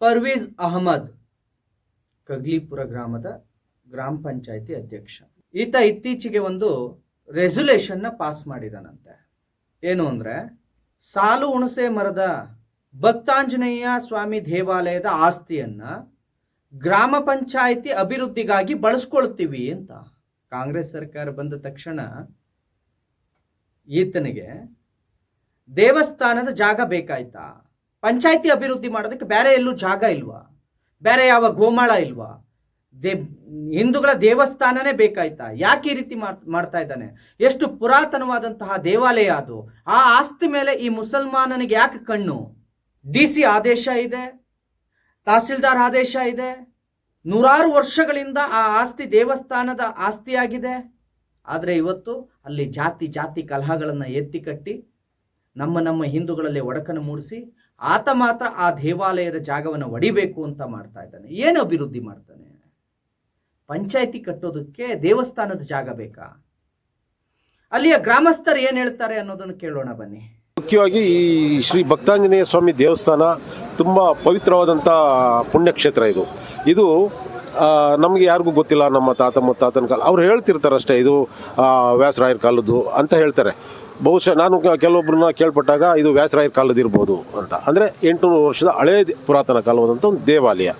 ಪರ್ವೀಜ್ ಅಹಮದ್, ಕಗ್ಲಿಪುರ ಗ್ರಾಮದ ಗ್ರಾಮ ಪಂಚಾಯತಿ ಅಧ್ಯಕ್ಷ. ಈತ ಇತ್ತೀಚೆಗೆ ಒಂದು ರೆಸೊಲ್ಯೂಷನ್ನ ಪಾಸ್ ಮಾಡಿದಾನಂತೆ. ಏನು ಅಂದ್ರೆ, ಸಾಲು ಹುಣಸೆ ಮರದ ಭಕ್ತಾಂಜನೇಯ ಸ್ವಾಮಿ ದೇವಾಲಯದ ಆಸ್ತಿಯನ್ನ ಗ್ರಾಮ ಪಂಚಾಯಿತಿ ಅಭಿವೃದ್ಧಿಗಾಗಿ ಬಳಸ್ಕೊಳ್ತೀವಿ ಅಂತ ಕಾಂಗ್ರೆಸ್ ಸರ್ಕಾರ ಬಂದ ತಕ್ಷಣ ಈತನಿಗೆ ದೇವಸ್ಥಾನದ ಜಾಗ ಬೇಕಾಯ್ತಾ? ಪಂಚಾಯತಿ ಅಭಿವೃದ್ಧಿ ಮಾಡೋದಕ್ಕೆ ಬೇರೆ ಎಲ್ಲೂ ಜಾಗ ಇಲ್ವಾ? ಬೇರೆ ಯಾವ ಗೋಮಾಳ ಇಲ್ವಾ? ದೇ, ಹಿಂದೂಗಳ ದೇವಸ್ಥಾನನೇ ಬೇಕಾಯ್ತಾ? ಯಾಕೆ ಈ ರೀತಿ ಮಾಡ್- ಮಾಡ್ತಾ ಇದ್ದಾನೆ? ಎಷ್ಟು ಪುರಾತನವಾದಂತಹ ದೇವಾಲಯ ಅದು. ಆ ಆಸ್ತಿ ಮೇಲೆ ಈ ಮುಸಲ್ಮಾನನಿಗೆ ಯಾಕೆ ಕಣ್ಣು? ಡಿ ಸಿ ಆದೇಶ ಇದೆ, ತಹಸೀಲ್ದಾರ್ ಆದೇಶ ಇದೆ. ನೂರಾರು ವರ್ಷಗಳಿಂದ ಆ ಆಸ್ತಿ ದೇವಸ್ಥಾನದ ಆಸ್ತಿಯಾಗಿದೆ. ಆದರೆ ಇವತ್ತು ಅಲ್ಲಿ ಜಾತಿ ಜಾತಿ ಕಲಹಗಳನ್ನು ಎತ್ತಿ ಕಟ್ಟಿ ನಮ್ಮ ನಮ್ಮ ಹಿಂದೂಗಳಲ್ಲಿ ಒಡಕನ್ನು ಮೂಡಿಸಿ ಆತ ಮಾತ್ರ ಆ ದೇವಾಲಯದ ಜಾಗವನ್ನು ಒಡಿಬೇಕು ಅಂತ ಮಾಡ್ತಾ ಇದ್ದಾನೆ. ಏನು ಅಭಿವೃದ್ಧಿ ಮಾಡ್ತಾನೆ? ಪಂಚಾಯಿತಿ ಕಟ್ಟೋದಕ್ಕೆ ದೇವಸ್ಥಾನದ ಜಾಗ ಬೇಕಾ? ಅಲ್ಲಿಯ ಗ್ರಾಮಸ್ಥರು ಏನು ಹೇಳ್ತಾರೆ ಅನ್ನೋದನ್ನು ಕೇಳೋಣ ಬನ್ನಿ. ಮುಖ್ಯವಾಗಿ ಈ ಶ್ರೀ ಭಕ್ತಾಂಜನೇಯ ಸ್ವಾಮಿ ದೇವಸ್ಥಾನ ತುಂಬ ಪವಿತ್ರವಾದಂಥ ಪುಣ್ಯಕ್ಷೇತ್ರ ಇದು. ಇದು ನಮಗೆ ಯಾರಿಗೂ ಗೊತ್ತಿಲ್ಲ ನಮ್ಮ ತಾತ ಮುತ್ತಾತನ ಕಾಲ. ಅವ್ರು ಹೇಳ್ತಿರ್ತಾರೆ ಅಷ್ಟೇ ಇದು ವ್ಯಾಸರಾಯರ ಕಾಲದ್ದು ಅಂತ ಹೇಳ್ತಾರೆ. ಬಹುಶಃ ನಾನು ಕೆಲವೊಬ್ಬರನ್ನ ಕೇಳ್ಪಟ್ಟಾಗ ಇದು ವ್ಯಾಸರಾಯರ ಕಾಲದಿರ್ಬೋದು ಅಂತ. ಅಂದರೆ ಎಂಟುನೂರು ವರ್ಷದ ಹಳೇ ಪುರಾತನ ಕಾಲವಾದಂಥ ಒಂದು ದೇವಾಲಯ.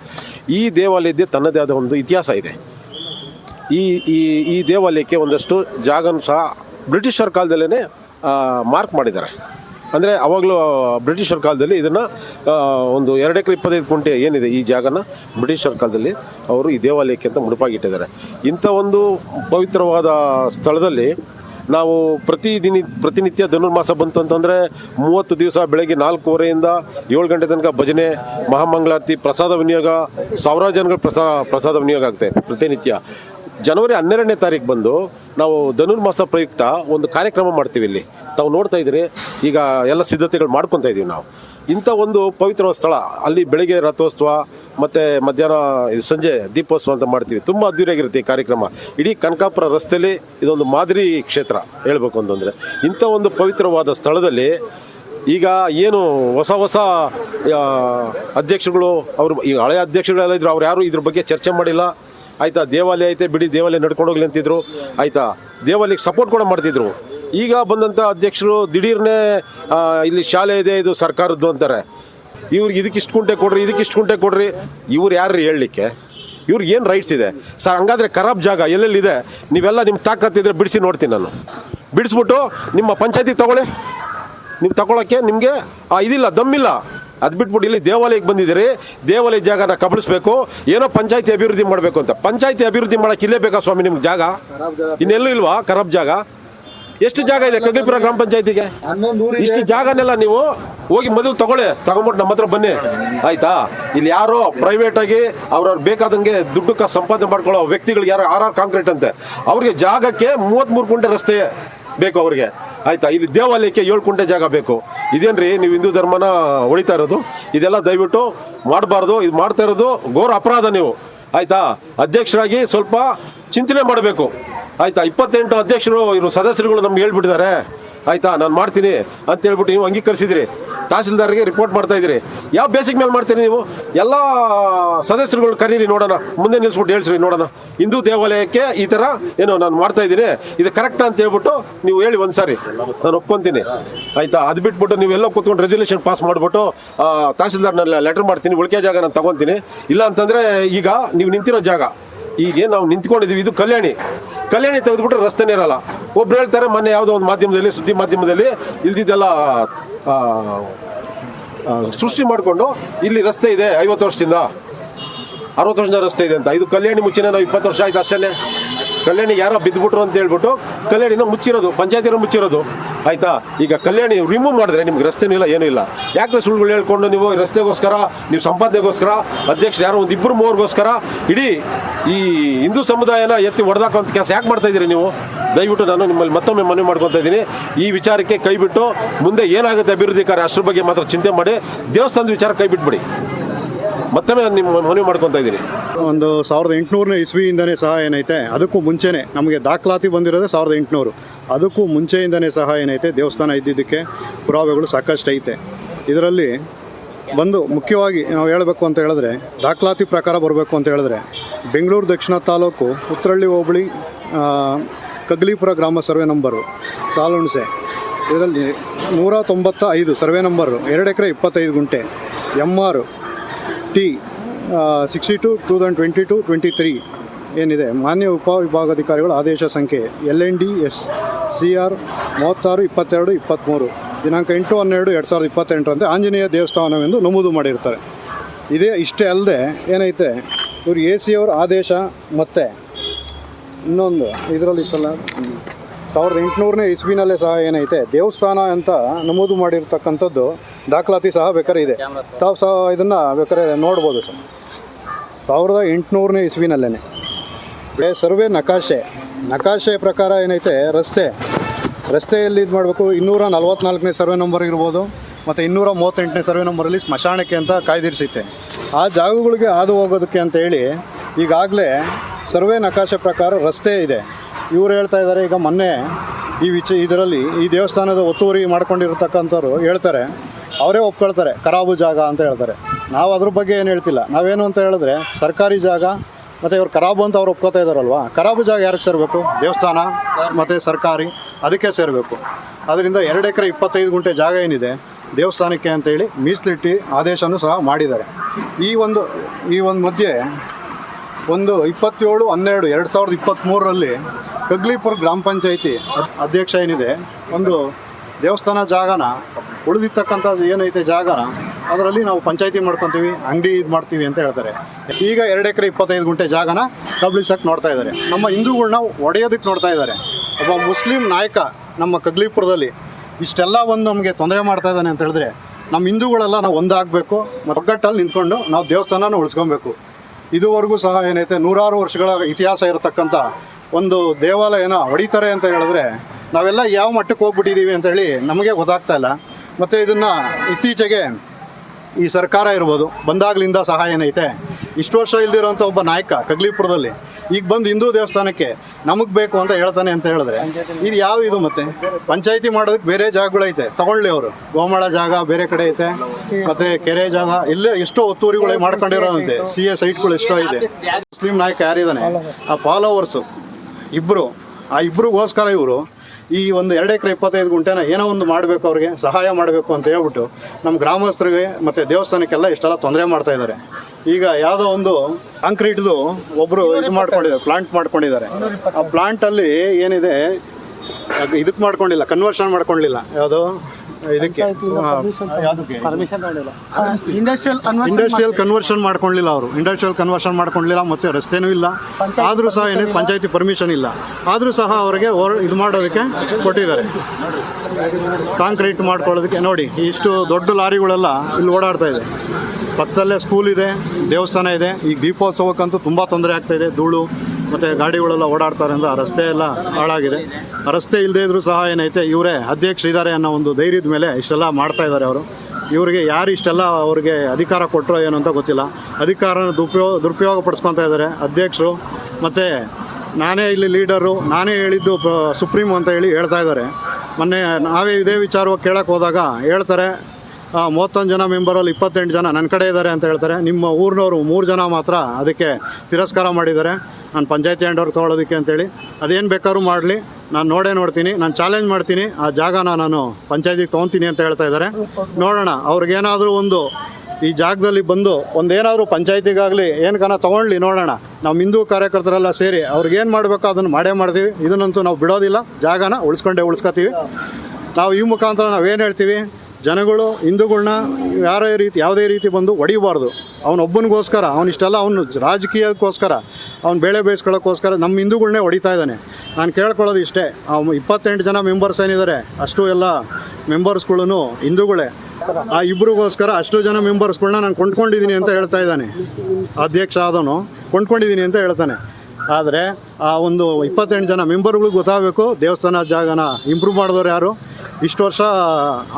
ಈ ದೇವಾಲಯದ್ದೇ ತನ್ನದೇ ಆದ ಒಂದು ಇತಿಹಾಸ ಇದೆ. ಈ ಈ ಈ ದೇವಾಲಯಕ್ಕೆ ಒಂದಷ್ಟು ಜಾಗನೂ ಸಹ ಬ್ರಿಟಿಷರ ಕಾಲದಲ್ಲೇ ಮಾರ್ಕ್ ಮಾಡಿದ್ದಾರೆ. ಅಂದರೆ ಅವಾಗಲೂ ಬ್ರಿಟಿಷರ ಕಾಲದಲ್ಲಿ ಇದನ್ನು ಒಂದು ಎರಡು ಎಕರೆ ಇಪ್ಪತ್ತೈದು ಕುಂಟೆ ಏನಿದೆ ಈ ಜಾಗನ ಬ್ರಿಟಿಷರ ಕಾಲದಲ್ಲಿ ಅವರು ಈ ದೇವಾಲಯಕ್ಕೆ ಅಂತ ಮುಡುಪಾಗಿಟ್ಟಿದ್ದಾರೆ. ಇಂಥ ಒಂದು ಪವಿತ್ರವಾದ ಸ್ಥಳದಲ್ಲಿ ನಾವು ಪ್ರತಿದಿನ ಪ್ರತಿನಿತ್ಯ ಧನುರ್ಮಾಸ ಬಂತು ಅಂತಂದರೆ ಮೂವತ್ತು ದಿವಸ ಬೆಳಗ್ಗೆ ನಾಲ್ಕೂವರೆಯಿಂದ ಏಳು ಗಂಟೆ ತನಕ ಭಜನೆ, ಮಹಾಮಂಗಳಾರತಿ, ಪ್ರಸಾದ ವಿನಿಯೋಗ, ಸಾವಿರಾರು ಜನಗಳ ಪ್ರಸಾ, ಪ್ರಸಾದ ವಿನಿಯೋಗ ಆಗುತ್ತೆ ಪ್ರತಿನಿತ್ಯ. ಜನವರಿ ಹನ್ನೆರಡನೇ ತಾರೀಕು ಬಂದು ನಾವು ಧನುರ್ಮಾಸ ಪ್ರಯುಕ್ತ ಒಂದು ಕಾರ್ಯಕ್ರಮ ಮಾಡ್ತೀವಿ ಇಲ್ಲಿ. ತಾವು ನೋಡ್ತಾ ಇದ್ದೀರಿ, ಈಗ ಎಲ್ಲ ಸಿದ್ಧತೆಗಳು ಮಾಡ್ಕೊತಾ ಇದ್ದೀವಿ ನಾವು. ಇಂಥ ಒಂದು ಪವಿತ್ರ ಸ್ಥಳ, ಅಲ್ಲಿ ಬೆಳಗ್ಗೆ ರಥೋತ್ಸವ ಮತ್ತು ಮಧ್ಯಾಹ್ನ ಸಂಜೆ ದೀಪೋತ್ಸವ ಅಂತ ಮಾಡ್ತೀವಿ. ತುಂಬ ಅದ್ದೂರಿಯಾಗಿರುತ್ತೆ ಈ ಕಾರ್ಯಕ್ರಮ. ಇಡೀ ಕನಕಾಪುರ ರಸ್ತೆಯಲ್ಲಿ ಇದೊಂದು ಮಾದರಿ ಕ್ಷೇತ್ರ, ಹೇಳಬೇಕು ಅಂತಂದರೆ. ಇಂಥ ಒಂದು ಪವಿತ್ರವಾದ ಸ್ಥಳದಲ್ಲಿ ಈಗ ಏನು ಹೊಸ ಹೊಸ ಅಧ್ಯಕ್ಷರು ಅಧ್ಯಕ್ಷರುಗಳು, ಅವರು ಈಗ ಹಳೆಯ ಅಧ್ಯಕ್ಷರುಗಳೆಲ್ಲ ಇದ್ರು, ಅವ್ರು ಯಾರು ಇದ್ರ ಬಗ್ಗೆ ಚರ್ಚೆ ಮಾಡಿಲ್ಲ. ಆಯಿತಾ, ದೇವಾಲಯ ಐತೆ, ಬಿಡಿ ದೇವಾಲಯ ನಡ್ಕೊಂಡು ಹೋಗ್ಲಿ ಅಂತಿದ್ರು. ಆಯಿತಾ, ದೇವಾಲಯಕ್ಕೆ ಸಪೋರ್ಟ್ ಕೂಡ ಮಾಡ್ತಿದ್ರು. ಈಗ ಬಂದಂಥ ಅಧ್ಯಕ್ಷರು ದಿಢೀರ್ನೇ ಇಲ್ಲಿ ಶಾಲೆ ಇದೆ, ಇದು ಸರ್ಕಾರದ್ದು ಅಂತಾರೆ. ಇವ್ರಿಗೆ ಇದಕ್ಕೆ ಇಷ್ಟು ಕುಂಟೆ ಕೊಡ್ರಿ ಇದಕ್ಕಿಷ್ಟು ಕುಂಟೆ ಕೊಡ್ರಿ. ಇವ್ರು ಯಾರು ಹೇಳಲಿಕ್ಕೆ? ಇವ್ರಿಗೆ ಏನು ರೈಟ್ಸ್ ಇದೆ? ಸರ್ ಹಂಗಾದ್ರೆ ಖರಾಬ್ ಜಾಗ ಎಲ್ಲೆಲ್ಲಿದೆ? ನೀವೆಲ್ಲ ನಿಮ್ಮ ತಾಕತ್ತಿದ್ರೆ ಬಿಡಿಸಿ ನೋಡ್ತೀನಿ ನಾನು. ಬಿಡಿಸ್ಬಿಟ್ಟು ನಿಮ್ಮ ಪಂಚಾಯತಿಗೆ ತಗೊಳ್ಳಿ. ನೀವು ತಗೊಳಕ್ಕೆ ನಿಮಗೆ ಆ ಇದಿಲ್ಲ ದಮ್ಮಿಲ್ಲ. ಅದು ಬಿಟ್ಬಿಟ್ಟು ಇಲ್ಲಿ ದೇವಾಲಯಕ್ಕೆ ಬಂದಿದ್ದೀರಿ. ದೇವಾಲಯ ಜಾಗನ ಕಬಳಿಸ್ಬೇಕು. ಏನೋ ಪಂಚಾಯತಿ ಅಭಿವೃದ್ಧಿ ಮಾಡಬೇಕು ಅಂತ. ಪಂಚಾಯತಿ ಅಭಿವೃದ್ಧಿ ಮಾಡೋಕ್ಕೆ ಇಲ್ಲೇ ಬೇಕಾ ಸ್ವಾಮಿ ನಿಮ್ಗೆ ಜಾಗ. ಇನ್ನೆಲ್ಲೂ ಇಲ್ವಾ? ಖರಾಬ್ ಜಾಗ? ಎಷ್ಟು ಜಾಗ ಇದೆ ಕಗ್ಲಿಪುರ ಗ್ರಾಮ ಪಂಚಾಯತಿಗೆ? ಇಷ್ಟು ಜಾಗನೆಲ್ಲ ನೀವು ಹೋಗಿ ಮೊದಲು ತಗೊಳ್ಳಿ ತಗೊಂಬಿಟ್ಟು ನಮ್ಮ ಹತ್ರ ಬನ್ನಿ. ಆಯ್ತಾ? ಇಲ್ಲಿ ಯಾರೋ ಪ್ರೈವೇಟ್ ಆಗಿ ಅವ್ರವ್ರು ಬೇಕಾದಂಗೆ ದುಡ್ಡು ಕ ಸಂಪಾದನೆ ಮಾಡ್ಕೊಳ್ಳೋ ವ್ಯಕ್ತಿಗಳಿಗೆ ಯಾರು ಆರ್ ಆರ್ ಕಾಂಕ್ರೀಟ್ ಅಂತೆ. ಅವ್ರಿಗೆ ಜಾಗಕ್ಕೆ ಮೂವತ್ತ್ಮೂರು ಕುಂಟೆ ರಸ್ತೆ ಬೇಕು ಅವ್ರಿಗೆ. ಆಯ್ತಾ? ಇದು ದೇವಾಲಯಕ್ಕೆ ಏಳು ಕುಂಟೆ ಜಾಗ ಬೇಕು. ಇದೇನ್ರಿ ನೀವು ಹಿಂದೂ ಧರ್ಮನ ಹೊಡಿತಾ ಇರೋದು? ಇದೆಲ್ಲ ದಯವಿಟ್ಟು ಮಾಡಬಾರ್ದು. ಇದು ಮಾಡ್ತಾ ಇರೋದು ಘೋರ ಅಪರಾಧ ನೀವು. ಆಯ್ತಾ? ಅಧ್ಯಕ್ಷರಾಗಿ ಸ್ವಲ್ಪ ಚಿಂತನೆ ಮಾಡಬೇಕು. ಆಯ್ತಾ, ಇಪ್ಪತ್ತೆಂಟು ಅಧ್ಯಕ್ಷರು, ಇವರು ಸದಸ್ಯರುಗಳು ನಮ್ಗೆ ಹೇಳ್ಬಿಟ್ಟಿದ್ದಾರೆ. ಆಯ್ತಾ, ನಾನು ಮಾಡ್ತೀನಿ ಅಂತ ಹೇಳ್ಬಿಟ್ಟು ನೀವು ಅಂಗೀಕರಿಸಿದ್ರಿ. ತಹಸೀಲ್ದಾರ್ಗೆ ರಿಪೋರ್ಟ್ ಮಾಡ್ತಾ ಇದ್ದೀರಿ. ಯಾವ ಬೇಸಿಕ್ ಮೇಲೆ ಮಾಡ್ತೀರಿ ನೀವು? ಎಲ್ಲ ಸದಸ್ಯರುಗಳು ಕರೀರಿ, ನೋಡೋಣ. ಮುಂದೆ ನಿಲ್ಲಿಸ್ಬಿಟ್ಟು ಹೇಳ್ಸ್ರಿ, ನೋಡೋಣ. ಹಿಂದೂ ದೇವಾಲಯಕ್ಕೆ ಈ ಥರ ಏನೋ ನಾನು ಮಾಡ್ತಾ ಇದ್ದೀನಿ. ಇದು ಕರೆಕ್ಟ್ ಅಂತ ಹೇಳ್ಬಿಟ್ಟು ನೀವು ಹೇಳಿ ಒಂದು ಸಾರಿ ನಾನು ಒಪ್ಕೊಂತೀನಿ. ಆಯ್ತಾ, ಅದು ಬಿಟ್ಬಿಟ್ಟು ನೀವೆಲ್ಲ ಕೂತ್ಕೊಂಡು ರೆಸಲ್ಯೂಷನ್ ಪಾಸ್ ಮಾಡಿಬಿಟ್ಟು ತಹಸೀಲ್ದಾರ್ನೆಲ್ಲ ಲೆಟರ್ ಮಾಡ್ತೀನಿ, ಉಳಿಕೆ ಜಾಗ ನಾನು ತಗೊತೀನಿ. ಇಲ್ಲ ಅಂತಂದರೆ ಈಗ ನೀವು ನಿಂತಿರೋ ಜಾಗ. ಈಗ ನಾವು ನಿಂತ್ಕೊಂಡಿದ್ದೀವಿ. ಇದು ಕಲ್ಯಾಣಿ. ಕಲ್ಯಾಣಿ ತೆಗೆದುಬಿಟ್ರೆ ರಸ್ತೆನೇ ಇರಲ್ಲ. ಒಬ್ರು ಹೇಳ್ತಾರೆ, ಮೊನ್ನೆ ಯಾವುದೋ ಒಂದು ಮಾಧ್ಯಮದಲ್ಲಿ, ಸುದ್ದಿ ಮಾಧ್ಯಮದಲ್ಲಿ ಇಲ್ದಿದ್ದೆಲ್ಲ ಸೃಷ್ಟಿ ಮಾಡಿಕೊಂಡು ಇಲ್ಲಿ ರಸ್ತೆ ಇದೆ ಐವತ್ತು ವರ್ಷದಿಂದ. ಅರವತ್ತು ವರ್ಷದ ರಸ್ತೆ ಇದೆ ಅಂತ. ಇದು ಕಲ್ಯಾಣಿ ಮುಂಚೆನೇ ನಾವು ಇಪ್ಪತ್ತು ವರ್ಷ ಆಯ್ತು ಅಷ್ಟೇ ಕಲ್ಯಾಣಿಗೆ ಯಾರೋ ಬಿದ್ದುಬಿಟ್ರು ಅಂತ ಹೇಳ್ಬಿಟ್ಟು ಕಲ್ಯಾಣಿನ ಮುಚ್ಚಿರೋದು, ಪಂಚಾಯತಿನ ಮುಚ್ಚಿರೋದು. ಆಯ್ತಾ? ಈಗ ಕಲ್ಯಾಣಿ ರಿಮೂವ್ ಮಾಡಿದ್ರೆ ನಿಮ್ಗೆ ರಸ್ತೆನೂ ಇಲ್ಲ, ಏನೂ ಇಲ್ಲ. ಯಾಕೆ ಸುಳ್ಳುಗಳು ಹೇಳ್ಕೊಂಡು ನೀವು ರಸ್ತೆಗೋಸ್ಕರ, ನೀವು ಸಂಪಾದನೆಗೋಸ್ಕರ, ಅಧ್ಯಕ್ಷರು ಯಾರೋ ಒಂದು ಇಬ್ಬರು ಮೂವರಿಗೋಸ್ಕರ ಇಡೀ ಈ ಹಿಂದೂ ಸಮುದಾಯನ ಎತ್ತಿ ಹೊಡೆದಾಕುವಂಥ ಕೆಲಸ ಯಾಕೆ ಮಾಡ್ತಾ ಇದ್ದೀರಿ ನೀವು? ದಯವಿಟ್ಟು ನಾನು ನಿಮ್ಮಲ್ಲಿ ಮತ್ತೊಮ್ಮೆ ಮನವಿ ಮಾಡ್ಕೊತಾ ಇದ್ದೀನಿ. ಈ ವಿಚಾರಕ್ಕೆ ಕೈಬಿಟ್ಟು ಮುಂದೆ ಏನಾಗುತ್ತೆ ಅಭಿವೃದ್ಧಿ ಕಾರ್ಯ ಅಷ್ಟರ ಬಗ್ಗೆ ಮಾತ್ರ ಚಿಂತೆ ಮಾಡಿ, ದೇವಸ್ಥಾನದ ವಿಚಾರ ಕೈ ಬಿಟ್ಬಿಡಿ ಮತ್ತೊಮ್ಮೆ ನಾನು ನಿಮ್ಮ ಮನವಿ ಮಾಡ್ಕೊತಾ ಇದ್ದೀನಿ. ಒಂದು ಸಾವಿರದ ಎಂಟುನೂರನೇ ಇಸ್ವಿಯಿಂದನೇ ಸಹ ಏನೈತೆ, ಅದಕ್ಕೂ ಮುಂಚೆನೇ ನಮಗೆ ದಾಖಲಾತಿ ಬಂದಿರೋದು ಸಾವಿರದ ಎಂಟುನೂರು. ಅದಕ್ಕೂ ಮುಂಚೆಯಿಂದನೇ ಸಹ ಏನೈತೆ, ದೇವಸ್ಥಾನ ಇದ್ದಿದ್ದಕ್ಕೆ ಪುರಾವೆಗಳು ಸಾಕಷ್ಟು ಐತೆ ಇದರಲ್ಲಿ ಬಂದು ಮುಖ್ಯವಾಗಿ ನಾವು ಹೇಳಬೇಕು ಅಂತ ಹೇಳಿದ್ರೆ, ದಾಖಲಾತಿ ಪ್ರಕಾರ ಬರಬೇಕು ಅಂತ ಹೇಳಿದ್ರೆ, ಬೆಂಗಳೂರು ದಕ್ಷಿಣ ತಾಲೂಕು ಉತ್ತರಳ್ಳಿ ಹೋಬಳಿ ಕಗ್ಲಿಪುರ ಗ್ರಾಮ ಸರ್ವೆ ನಂಬರು, ಸಾಲುಣಸೆ. ಇದರಲ್ಲಿ ನೂರ ತೊಂಬತ್ತ ಐದು ಸರ್ವೆ ನಂಬರು, ಎರಡು ಎಕರೆ ಇಪ್ಪತ್ತೈದು ಗುಂಟೆ. M R T sixty two two thousand twenty two twenty three ಏನಿದೆ? ಮಾನ್ಯ ಉಪವಿಭಾಗಾಧಿಕಾರಿಗಳ ಆದೇಶ ಸಂಖ್ಯೆ L N D S C R ಮೂವತ್ತಾರು, ಇಪ್ಪತ್ತೆರಡು ಇಪ್ಪತ್ತ್ಮೂರು ದಿನಾಂಕ ಎಂಟು, ಹನ್ನೆರಡು, ಎರಡು ಸಾವಿರದ ಇಪ್ಪತ್ತೆಂಟರಂತೆ ಆಂಜನೇಯ ದೇವಸ್ಥಾನವೆಂದು ನಮೂದು ಮಾಡಿರ್ತಾರೆ. ಇದೇ ಇಷ್ಟೇ ಅಲ್ಲದೆ ಏನೈತೆ? ಇವರು ಎ ಸಿ ಅವರ ಆದೇಶ ಮತ್ತು ಇನ್ನೊಂದು ಇದರಲ್ಲಿ ಇತ್ತಲ್ಲ. ಸಾವಿರದ ಎಂಟುನೂರನೇ ಇಸ್ವಿನಲ್ಲೇ ಸಹ ಏನೈತೆ? ದೇವಸ್ಥಾನ ಅಂತ ನಮೂದು ಮಾಡಿರ್ತಕ್ಕಂಥದ್ದು ದಾಖಲಾತಿ ಸಹ ಬೇಕಾದ್ರೆ ಇದೆ. ತಾವು ಸಹ ಇದನ್ನು ಬೇಕಾದ್ರೆ ನೋಡ್ಬೋದು ಸರ್. ಸಾವಿರದ ಎಂಟುನೂರನೇ ಇಸ್ವಿನಲ್ಲೇ ಸರ್ವೆ ನಕಾಶೆ. ನಕಾಶೆ ಪ್ರಕಾರ ಏನೈತೆ? ರಸ್ತೆ. ರಸ್ತೆಯಲ್ಲಿ ಇದು ಮಾಡಬೇಕು. ಇನ್ನೂರ ನಲ್ವತ್ನಾಲ್ಕನೇ ಸರ್ವೆ ನಂಬರ್ ಇರ್ಬೋದು ಮತ್ತು ಇನ್ನೂರ ಮೂವತ್ತೆಂಟನೇ ಸರ್ವೆ ನಂಬರಲ್ಲಿ ಸ್ಮಶಾನಕ್ಕೆ ಅಂತ ಕಾಯ್ದಿರಿಸುತ್ತೆ. ಆ ಜಾಗಗಳಿಗೆ ಹಾದು ಹೋಗೋದಕ್ಕೆ ಅಂತ ಹೇಳಿ ಈಗಾಗಲೇ ಸರ್ವೆ ನಕಾಶೆ ಪ್ರಕಾರ ರಸ್ತೆ ಇದೆ. ಇವರು ಹೇಳ್ತಾ ಇದ್ದಾರೆ ಈಗ ಮೊನ್ನೆ ಈ ವಿಚ ಇದರಲ್ಲಿ ಈ ದೇವಸ್ಥಾನದ ಒತ್ತುವರಿ ಮಾಡ್ಕೊಂಡಿರ್ತಕ್ಕಂಥವ್ರು ಹೇಳ್ತಾರೆ. ಅವರೇ ಒಪ್ಕೊಳ್ತಾರೆ ಖರಾಬು ಜಾಗ ಅಂತ ಹೇಳ್ತಾರೆ. ನಾವು ಅದ್ರ ಬಗ್ಗೆ ಏನು ಹೇಳ್ತಿಲ್ಲ. ನಾವೇನು ಅಂತ ಹೇಳಿದ್ರೆ, ಸರ್ಕಾರಿ ಜಾಗ ಮತ್ತು ಇವ್ರು ಖರಾಬು ಅಂತ ಅವ್ರು ಒಪ್ಕೋತಾ ಇದ್ದಾರಲ್ವಾ? ಖರಾಬು ಜಾಗ ಯಾರಿಗೆ ಸೇರಬೇಕು? ದೇವಸ್ಥಾನ ಮತ್ತು ಸರ್ಕಾರಿ, ಅದಕ್ಕೆ ಸೇರಬೇಕು. ಅದರಿಂದ ಎರಡು ಎಕರೆ ಇಪ್ಪತ್ತೈದು ಗುಂಟೆ ಜಾಗ ಏನಿದೆ, ದೇವಸ್ಥಾನಕ್ಕೆ ಅಂತೇಳಿ ಮೀಸಲಿಟ್ಟು ಆದೇಶನೂ ಸಹ ಮಾಡಿದ್ದಾರೆ. ಈ ಒಂದು ಈ ಒಂದು ಮಧ್ಯೆ ಒಂದು ಇಪ್ಪತ್ತೇಳು, ಹನ್ನೆರಡು, ಎರಡು ಸಾವಿರದ ಇಪ್ಪತ್ತ್ಮೂರರಲ್ಲಿ ಕಗ್ಲಿಪುರ ಗ್ರಾಮ ಪಂಚಾಯಿತಿ ಅಧ್ಯಕ್ಷ ಏನಿದೆ, ಒಂದು ದೇವಸ್ಥಾನ ಜಾಗನ ಉಳಿದಿರ್ತಕ್ಕಂಥ ಏನೈತೆ ಜಾಗನ ಅದರಲ್ಲಿ ನಾವು ಪಂಚಾಯಿತಿ ಮಾಡ್ಕೊತೀವಿ, ಅಂಗಡಿ ಇದು ಮಾಡ್ತೀವಿ ಅಂತ ಹೇಳ್ತಾರೆ. ಈಗ ಎರಡು ಎಕರೆ ಇಪ್ಪತ್ತೈದು ಗುಂಟೆ ಜಾಗನ ಕಬ್ಳಿಸಕ್ಕೆ ನೋಡ್ತಾ ಇದ್ದಾರೆ. ನಮ್ಮ ಹಿಂದೂಗಳನ್ನ ಒಡೆಯೋದಕ್ಕೆ ನೋಡ್ತಾ ಇದ್ದಾರೆ. ಒಬ್ಬ ಮುಸ್ಲಿಂ ನಾಯಕ ನಮ್ಮ ಕಗ್ಲಿಪುರದಲ್ಲಿ ಇಷ್ಟೆಲ್ಲ ಒಂದು ನಮಗೆ ತೊಂದರೆ ಮಾಡ್ತಾ ಇದ್ದಾನೆ ಅಂತ ಹೇಳಿದ್ರೆ, ನಮ್ಮ ಹಿಂದೂಗಳೆಲ್ಲ ನಾವು ಒಂದಾಗಬೇಕು, ಒಗ್ಗಟ್ಟಲ್ಲಿ ನಿಂತ್ಕೊಂಡು ನಾವು ದೇವಸ್ಥಾನನ ಉಳಿಸ್ಕೊಬೇಕು. ಇದುವರೆಗೂ ಸಹ ಏನೈತೆ, ನೂರಾರು ವರ್ಷಗಳ ಇತಿಹಾಸ ಇರತಕ್ಕಂಥ ಒಂದು ದೇವಾಲಯನ ಹೊಡಿತಾರೆ ಅಂತ ಹೇಳಿದ್ರೆ, ನಾವೆಲ್ಲ ಯಾವ ಮಟ್ಟಕ್ಕೆ ಹೋಗ್ಬಿಟ್ಟಿದ್ದೀವಿ ಅಂತೇಳಿ ನಮಗೆ ಗೊತ್ತಾಗ್ತಾ ಇಲ್ಲ. ಮತ್ತು ಇದನ್ನು ಇತ್ತೀಚೆಗೆ ಈ ಸರ್ಕಾರ ಇರ್ಬೋದು, ಬಂದಾಗಲಿಂದ ಸಹಾಯ ಏನೈತೆ ಇಷ್ಟು ವರ್ಷ ಇಲ್ದಿರೋಂಥ ಒಬ್ಬ ನಾಯಕ ಕಗ್ಲಿಪುರದಲ್ಲಿ, ಈಗ ಬಂದು ಹಿಂದೂ ದೇವಸ್ಥಾನಕ್ಕೆ ನಮಗೆ ಬೇಕು ಅಂತ ಹೇಳ್ತಾನೆ ಅಂತ ಹೇಳಿದ್ರೆ, ಇದು ಯಾವ ಇದು ಮತ್ತೆ? ಪಂಚಾಯಿತಿ ಮಾಡೋದಕ್ಕೆ ಬೇರೆ ಜಾಗಗಳೈತೆ ತಗೊಳ್ಳಿ ಅವರು. ಗೋಮಾಳ ಜಾಗ ಬೇರೆ ಕಡೆ ಐತೆ. ಮತ್ತೆ ಕೆರೆ ಜಾಗ ಇಲ್ಲೇ ಎಷ್ಟೋ ಒತ್ತುವರಿಗಳು ಮಾಡ್ಕೊಂಡಿರೋದಂತೆ. ಸಿ ಎ ಸೈಟ್ಗಳು ಎಷ್ಟೋ ಇದೆ. ಮುಸ್ಲಿಂ ನಾಯಕ ಯಾರಿದ್ದಾನೆ ಆ ಫಾಲೋವರ್ಸು ಇಬ್ಬರು ಆ ಇಬ್ಬರಿಗೋಸ್ಕರ ಇವರು ಈ ಒಂದು ಎರಡು ಎಕರೆ ಇಪ್ಪತ್ತೈದು ಗುಂಟೆನ ಏನೋ ಒಂದು ಮಾಡಬೇಕು ಅವ್ರಿಗೆ, ಸಹಾಯ ಮಾಡಬೇಕು ಅಂತ ಹೇಳ್ಬಿಟ್ಟು ನಮ್ಮ ಗ್ರಾಮಸ್ಥರಿಗೆ ಮತ್ತು ದೇವಸ್ಥಾನಕ್ಕೆಲ್ಲ ಇಷ್ಟೆಲ್ಲ ತೊಂದರೆ ಮಾಡ್ತಾ ಇದ್ದಾರೆ. ಈಗ ಯಾವುದೋ ಒಂದು ಕಾಂಕ್ರೀಟ್ದು ಒಬ್ಬರು ಇದು ಮಾಡ್ಕೊಂಡಿದ್ದಾರೆ ಪ್ಲಾಂಟ್ ಮಾಡ್ಕೊಂಡಿದ್ದಾರೆ. ಆ ಪ್ಲಾಂಟಲ್ಲಿ ಏನಿದೆ ಇದಕ್ಕೆ ಮಾಡ್ಕೊಂಡಿಲ್ಲ ಕನ್ವರ್ಷನ್ ಮಾಡ್ಕೊಂಡಿಲ್ಲ. ಯಾವುದೋ? ಇದಕ್ಕೆ. ಇಂಡಸ್ಟ್ರಿಯಲ್ ಇಂಡಸ್ಟ್ರಿಯಲ್ ಕನ್ವರ್ಷನ್ ಮಾಡ್ಕೊಳ್ಳಿಲ್ಲ ಅವರು. ಇಂಡಸ್ಟ್ರಿಯಲ್ ಕನ್ವರ್ಷನ್ ಮಾಡ್ಕೊಳ್ಳಿಲ್ಲ ಮತ್ತೆ ರಸ್ತೆನೂ ಇಲ್ಲ. ಆದರೂ ಸಹ ಏನೇ ಪಂಚಾಯತಿ ಪರ್ಮಿಷನ್ ಇಲ್ಲ. ಆದರೂ ಸಹ ಅವರಿಗೆ ಇದು ಮಾಡೋದಕ್ಕೆ ಕೊಟ್ಟಿದ್ದಾರೆ. ಕಾಂಕ್ರೀಟ್ ಮಾಡ್ಕೊಳ್ಳೋದಕ್ಕೆ. ನೋಡಿ ಇಷ್ಟು ದೊಡ್ಡ ಲಾರಿಗಳೆಲ್ಲ ಇಲ್ಲಿ ಓಡಾಡ್ತಾ ಇದೆ. ಪಕ್ಕದಲ್ಲೇ ಸ್ಕೂಲ್ ಇದೆ ದೇವಸ್ಥಾನ ಇದೆ. ಈಗ ದೀಪೋತ್ಸವಕ್ಕಂತೂ ತುಂಬ ತೊಂದರೆ ಆಗ್ತಾ ಇದೆ. ಧೂಳು ಮತ್ತು ಗಾಡಿಗಳೆಲ್ಲ ಓಡಾಡ್ತಾರೆ ಅಂತ ಆ ರಸ್ತೆ ಎಲ್ಲ ಹಾಳಾಗಿದೆ. ರಸ್ತೆ ಇಲ್ಲದೇ ಇದ್ರೂ ಸಹ ಏನೈತೆ, ಇವರೇ ಅಧ್ಯಕ್ಷರಿದ್ದಾರೆ ಅನ್ನೋ ಒಂದು ಧೈರ್ಯದ ಮೇಲೆ ಇಷ್ಟೆಲ್ಲ ಮಾಡ್ತಾ ಇದ್ದಾರೆ ಅವರು. ಇವರಿಗೆ ಯಾರು ಇಷ್ಟೆಲ್ಲ ಅವ್ರಿಗೆ ಅಧಿಕಾರ ಕೊಟ್ಟರೋ ಏನು ಅಂತ ಗೊತ್ತಿಲ್ಲ. ಅಧಿಕಾರನ ದುರುಪಯೋಗ ದುರುಪಯೋಗ ಪಡಿಸ್ಕೊತಾ ಇದ್ದಾರೆ ಅಧ್ಯಕ್ಷರು. ಮತ್ತು ನಾನೇ ಇಲ್ಲಿ ಲೀಡರು, ನಾನೇ ಹೇಳಿದ್ದು ಪ್ರ- ಸುಪ್ರೀಂ ಅಂತ ಹೇಳಿ ಹೇಳ್ತಾ ಇದ್ದಾರೆ. ಮೊನ್ನೆ ನಾವೇ ಇದೇ ವಿಚಾರವಾಗಿ ಕೇಳಕ್ಕೆ ಹೋದಾಗ ಹೇಳ್ತಾರೆ ಮೂವತ್ತೊಂದು ಜನ ಮೆಂಬರಲ್ಲಿ ಇಪ್ಪತ್ತೆಂಟು ಜನ ನನ್ನ ಕಡೆ ಇದ್ದಾರೆ ಅಂತ ಹೇಳ್ತಾರೆ. ನಿಮ್ಮ ಊರಿನವರು ಮೂರು ಜನ ಮಾತ್ರ ಅದಕ್ಕೆ ತಿರಸ್ಕಾರ ಮಾಡಿದ್ದಾರೆ. ನಾನು ಪಂಚಾಯತಿ ಹ್ಯಾಂಡ್ ಓವರ್ ತೊಗೊಳೋದಕ್ಕೆ ಅಂತೇಳಿ. ಅದೇನು ಬೇಕಾದ್ರೂ ಮಾಡಲಿ. ನಾನು ನೋಡೇ ನೋಡ್ತೀನಿ. ನಾನು ಚಾಲೆಂಜ್ ಮಾಡ್ತೀನಿ. ಆ ಜಾಗನ ನಾನು ಪಂಚಾಯತಿಗೆ ತೊಗೊತೀನಿ ಅಂತ ಹೇಳ್ತಾ ಇದ್ದಾರೆ. ನೋಡೋಣ. ಅವ್ರಿಗೇನಾದರೂ ಒಂದು ಈ ಜಾಗದಲ್ಲಿ ಬಂದು ಒಂದೇನಾದರೂ ಪಂಚಾಯತಿಗಾಗಲಿ ಏನಕನ ತೊಗೊಳ್ಳಿ ನೋಡೋಣ. ನಾವು ಹಿಂದೂ ಕಾರ್ಯಕರ್ತರೆಲ್ಲ ಸೇರಿ ಅವ್ರಿಗೇನು ಮಾಡಬೇಕೋ ಅದನ್ನು ಮಾಡೇ ಮಾಡ್ತೀವಿ. ಇದನ್ನಂತೂ ನಾವು ಬಿಡೋದಿಲ್ಲ. ಜಾಗನ ಉಳಿಸ್ಕೊಂಡೇ ಉಳಿಸ್ಕೊತೀವಿ. ನಾವು ಈ ಮುಖಾಂತರ ನಾವೇನು ಹೇಳ್ತೀವಿ? ಜನಗಳು ಹಿಂದೂಗಳನ್ನ ಯಾರೇ ರೀತಿ, ಯಾವುದೇ ರೀತಿ ಬಂದು ಹೊಡಿಬಾರ್ದು ಅವನೊಬ್ಬನಿಗೋಸ್ಕರ ಅವನಿಷ್ಟೆಲ್ಲ ಅವನು ರಾಜಕೀಯಕ್ಕೋಸ್ಕರ, ಅವ್ನು ಬೇಳೆ ಬೇಯಿಸ್ಕೊಳ್ಳೋಕ್ಕೋಸ್ಕರ ನಮ್ಮ ಹಿಂದೂಗಳನ್ನೇ ಹೊಡಿತಾ ಇದ್ದಾನೆ. ನಾನು ಕೇಳ್ಕೊಳ್ಳೋದು ಇಷ್ಟೇ, ಅವ್ನು ಇಪ್ಪತ್ತೆಂಟು ಜನ ಮೆಂಬರ್ಸ್ ಏನಿದ್ದಾರೆ ಅಷ್ಟು ಎಲ್ಲ ಮೆಂಬರ್ಸ್ಗಳೂ ಹಿಂದೂಗಳೇ. ಆ ಇಬ್ಬರಿಗೋಸ್ಕರ ಅಷ್ಟು ಜನ ಮೆಂಬರ್ಸ್ಗಳನ್ನ ನಾನು ಕೊಂಡ್ಕೊಂಡಿದ್ದೀನಿ ಅಂತ ಹೇಳ್ತಾ ಇದ್ದಾನೆ. ಅಧ್ಯಕ್ಷ ಆದವನು ಕೊಂಡ್ಕೊಂಡಿದ್ದೀನಿ ಅಂತ ಹೇಳ್ತಾನೆ. ಆದರೆ, ಆ ಒಂದು ಇಪ್ಪತ್ತೆಂಟು ಜನ ಮೆಂಬರ್ಗಳಿಗೆ ಗೊತ್ತಾಗಬೇಕು, ದೇವಸ್ಥಾನ ಜಾಗನ ಇಂಪ್ರೂವ್ ಮಾಡಿದವ್ರು ಯಾರು? ಇಷ್ಟು ವರ್ಷ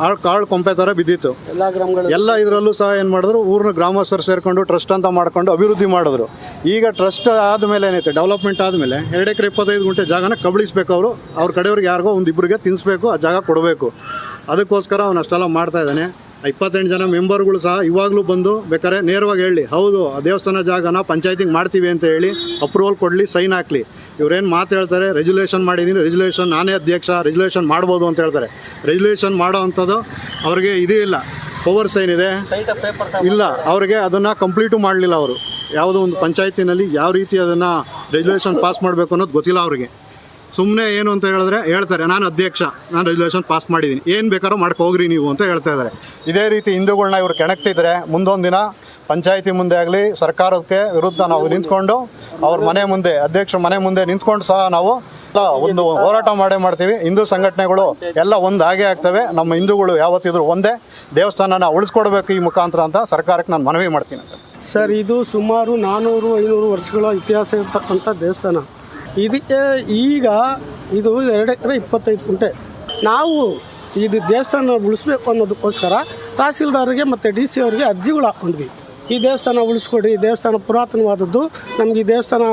ಆಳ್ ಕಾಳು ಕೊಂಪೆ ಥರ ಬಿದ್ದಿತ್ತು. ಎಲ್ಲ ಗ್ರಾಮಗಳು ಎಲ್ಲ ಇದರಲ್ಲೂ ಸಹ ಏನು ಮಾಡಿದ್ರು ಊರಿನ ಗ್ರಾಮಸ್ಥರು ಸೇರಿಕೊಂಡು ಟ್ರಸ್ಟ್ ಅಂತ ಮಾಡ್ಕೊಂಡು ಅಭಿವೃದ್ಧಿ ಮಾಡಿದ್ರು. ಈಗ ಟ್ರಸ್ಟ್ ಆದಮೇಲೆ ಏನೈತೆ ಡೆವಲಪ್ಮೆಂಟ್ ಆದಮೇಲೆ ಎರಡು ಎಕರೆ ಇಪ್ಪತ್ತೈದು ಗುಂಟೆ ಜಾಗನ ಕಬಳಿಸ್ಬೇಕು ಅವರು. ಅವ್ರ ಕಡೆಯವ್ರಿಗೆ ಯಾರಿಗೋ ಒಂದು ಇಬ್ಬರಿಗೆ ತಿನ್ನಿಸ್ಬೇಕು ಆ ಜಾಗ ಕೊಡಬೇಕು. ಅದಕ್ಕೋಸ್ಕರ ಅವನು ಅಷ್ಟೆಲ್ಲ ಮಾಡ್ತಾ ಇದ್ದಾನೆ. ಇಪ್ಪತ್ತೆಂಟು ಜನ ಮೆಂಬರ್ಗಳು ಸಹ ಇವಾಗಲೂ ಬಂದು ಬೇಕಾದ್ರೆ ನೇರವಾಗಿ ಹೇಳಿ, ಹೌದು ದೇವಸ್ಥಾನ ಜಾಗನ ಪಂಚಾಯತಿಗೆ ಮಾಡ್ತೀವಿ ಅಂತ ಹೇಳಿ ಅಪ್ರೂವಲ್ ಕೊಡಲಿ, ಸೈನ್ ಹಾಕ್ಲಿ. ಇವರೇನು ಮಾತು ಹೇಳ್ತಾರೆ ರೆಜುಲೇಷನ್ ಮಾಡಿದ್ದೀನಿ ರೆಜುಲೇಷನ್ ನಾನೇ ಅಧ್ಯಕ್ಷ ರೆಜುಲೇಷನ್ ಮಾಡ್ಬೋದು ಅಂತ ಹೇಳ್ತಾರೆ. ರೆಜುಲೇಷನ್ ಮಾಡೋ ಅಂಥದ್ದು ಅವ್ರಿಗೆ ಇದೇ ಇಲ್ಲ. ಪವರ್ ಸೈನ್ ಇದೆ. ಇಲ್ಲ, ಅವ್ರಿಗೆ ಅದನ್ನು ಕಂಪ್ಲೀಟು ಮಾಡಲಿಲ್ಲ ಅವರು. ಯಾವುದೋ ಒಂದು ಪಂಚಾಯತಿನಲ್ಲಿ ಯಾವ ರೀತಿ ಅದನ್ನು ರೆಜುಲೇಷನ್ ಪಾಸ್ ಮಾಡಬೇಕು ಅನ್ನೋದು ಗೊತ್ತಿಲ್ಲ ಅವರಿಗೆ. ಸುಮ್ಮನೆ ಏನು ಅಂತ ಹೇಳಿದ್ರೆ ಹೇಳ್ತಾರೆ, ನಾನು ಅಧ್ಯಕ್ಷ, ನಾನು ರೆಜುಲೇಷನ್ ಪಾಸ್ ಮಾಡಿದ್ದೀನಿ ಏನು ಬೇಕಾದ್ರೂ ಮಾಡ್ಕೊ ಹೋಗ್ರಿ ನೀವು ಅಂತ ಹೇಳ್ತಾ ಇದ್ದಾರೆ. ಇದೇ ರೀತಿ ಹಿಂದೂಗಳನ್ನ ಇವರು ಕೆಣಕ್ತಿದ್ರೆ, ಮುಂದೊಂದು ದಿನ ಪಂಚಾಯಿತಿ ಮುಂದೆ ಆಗಲಿ, ಸರ್ಕಾರಕ್ಕೆ ವಿರುದ್ಧ ನಾವು ನಿಂತ್ಕೊಂಡು ಅವ್ರ ಮನೆ ಮುಂದೆ, ಅಧ್ಯಕ್ಷರ ಮನೆ ಮುಂದೆ ನಿಂತ್ಕೊಂಡು ಸಹ ನಾವು ಒಂದು ಹೋರಾಟ ಮಾಡೇ ಮಾಡ್ತೀವಿ. ಹಿಂದೂ ಸಂಘಟನೆಗಳು ಎಲ್ಲ ಒಂದು ಹಾಗೆ ಆಗ್ತವೆ. ನಮ್ಮ ಹಿಂದೂಗಳು ಯಾವತ್ತಿದ್ರು ಒಂದೇ ದೇವಸ್ಥಾನನ ಉಳಿಸ್ಕೊಡ್ಬೇಕು ಈ ಮುಖಾಂತರ ಅಂತ ಸರ್ಕಾರಕ್ಕೆ ನಾನು ಮನವಿ ಮಾಡ್ತೀನಿ ಸರ್, ಇದು ಸುಮಾರು ನಾನ್ನೂರು ಐನೂರು ವರ್ಷಗಳ ಇತಿಹಾಸ ಇರ್ತಕ್ಕಂಥ ದೇವಸ್ಥಾನ. ಇದಕ್ಕೆ ಈಗ ಇದು ಎರಡು ಎಕರೆ ಇಪ್ಪತ್ತೈದು ಗುಂಟೆ ನಾವು ಇದು ದೇವಸ್ಥಾನ ಉಳಿಸ್ಬೇಕು ಅನ್ನೋದಕ್ಕೋಸ್ಕರ ತಹಸೀಲ್ದಾರ್ಗೆ ಮತ್ತು ಡಿ ಸಿ ಅವರಿಗೆ ಅರ್ಜಿಗಳು ಹಾಕ್ಕೊಂಡ್ವಿ. ಈ ದೇವಸ್ಥಾನ ಉಳಿಸ್ಕೊಡಿ, ಈ ದೇವಸ್ಥಾನ ಪುರಾತನವಾದದ್ದು, ನಮಗೆ ಈ ದೇವಸ್ಥಾನ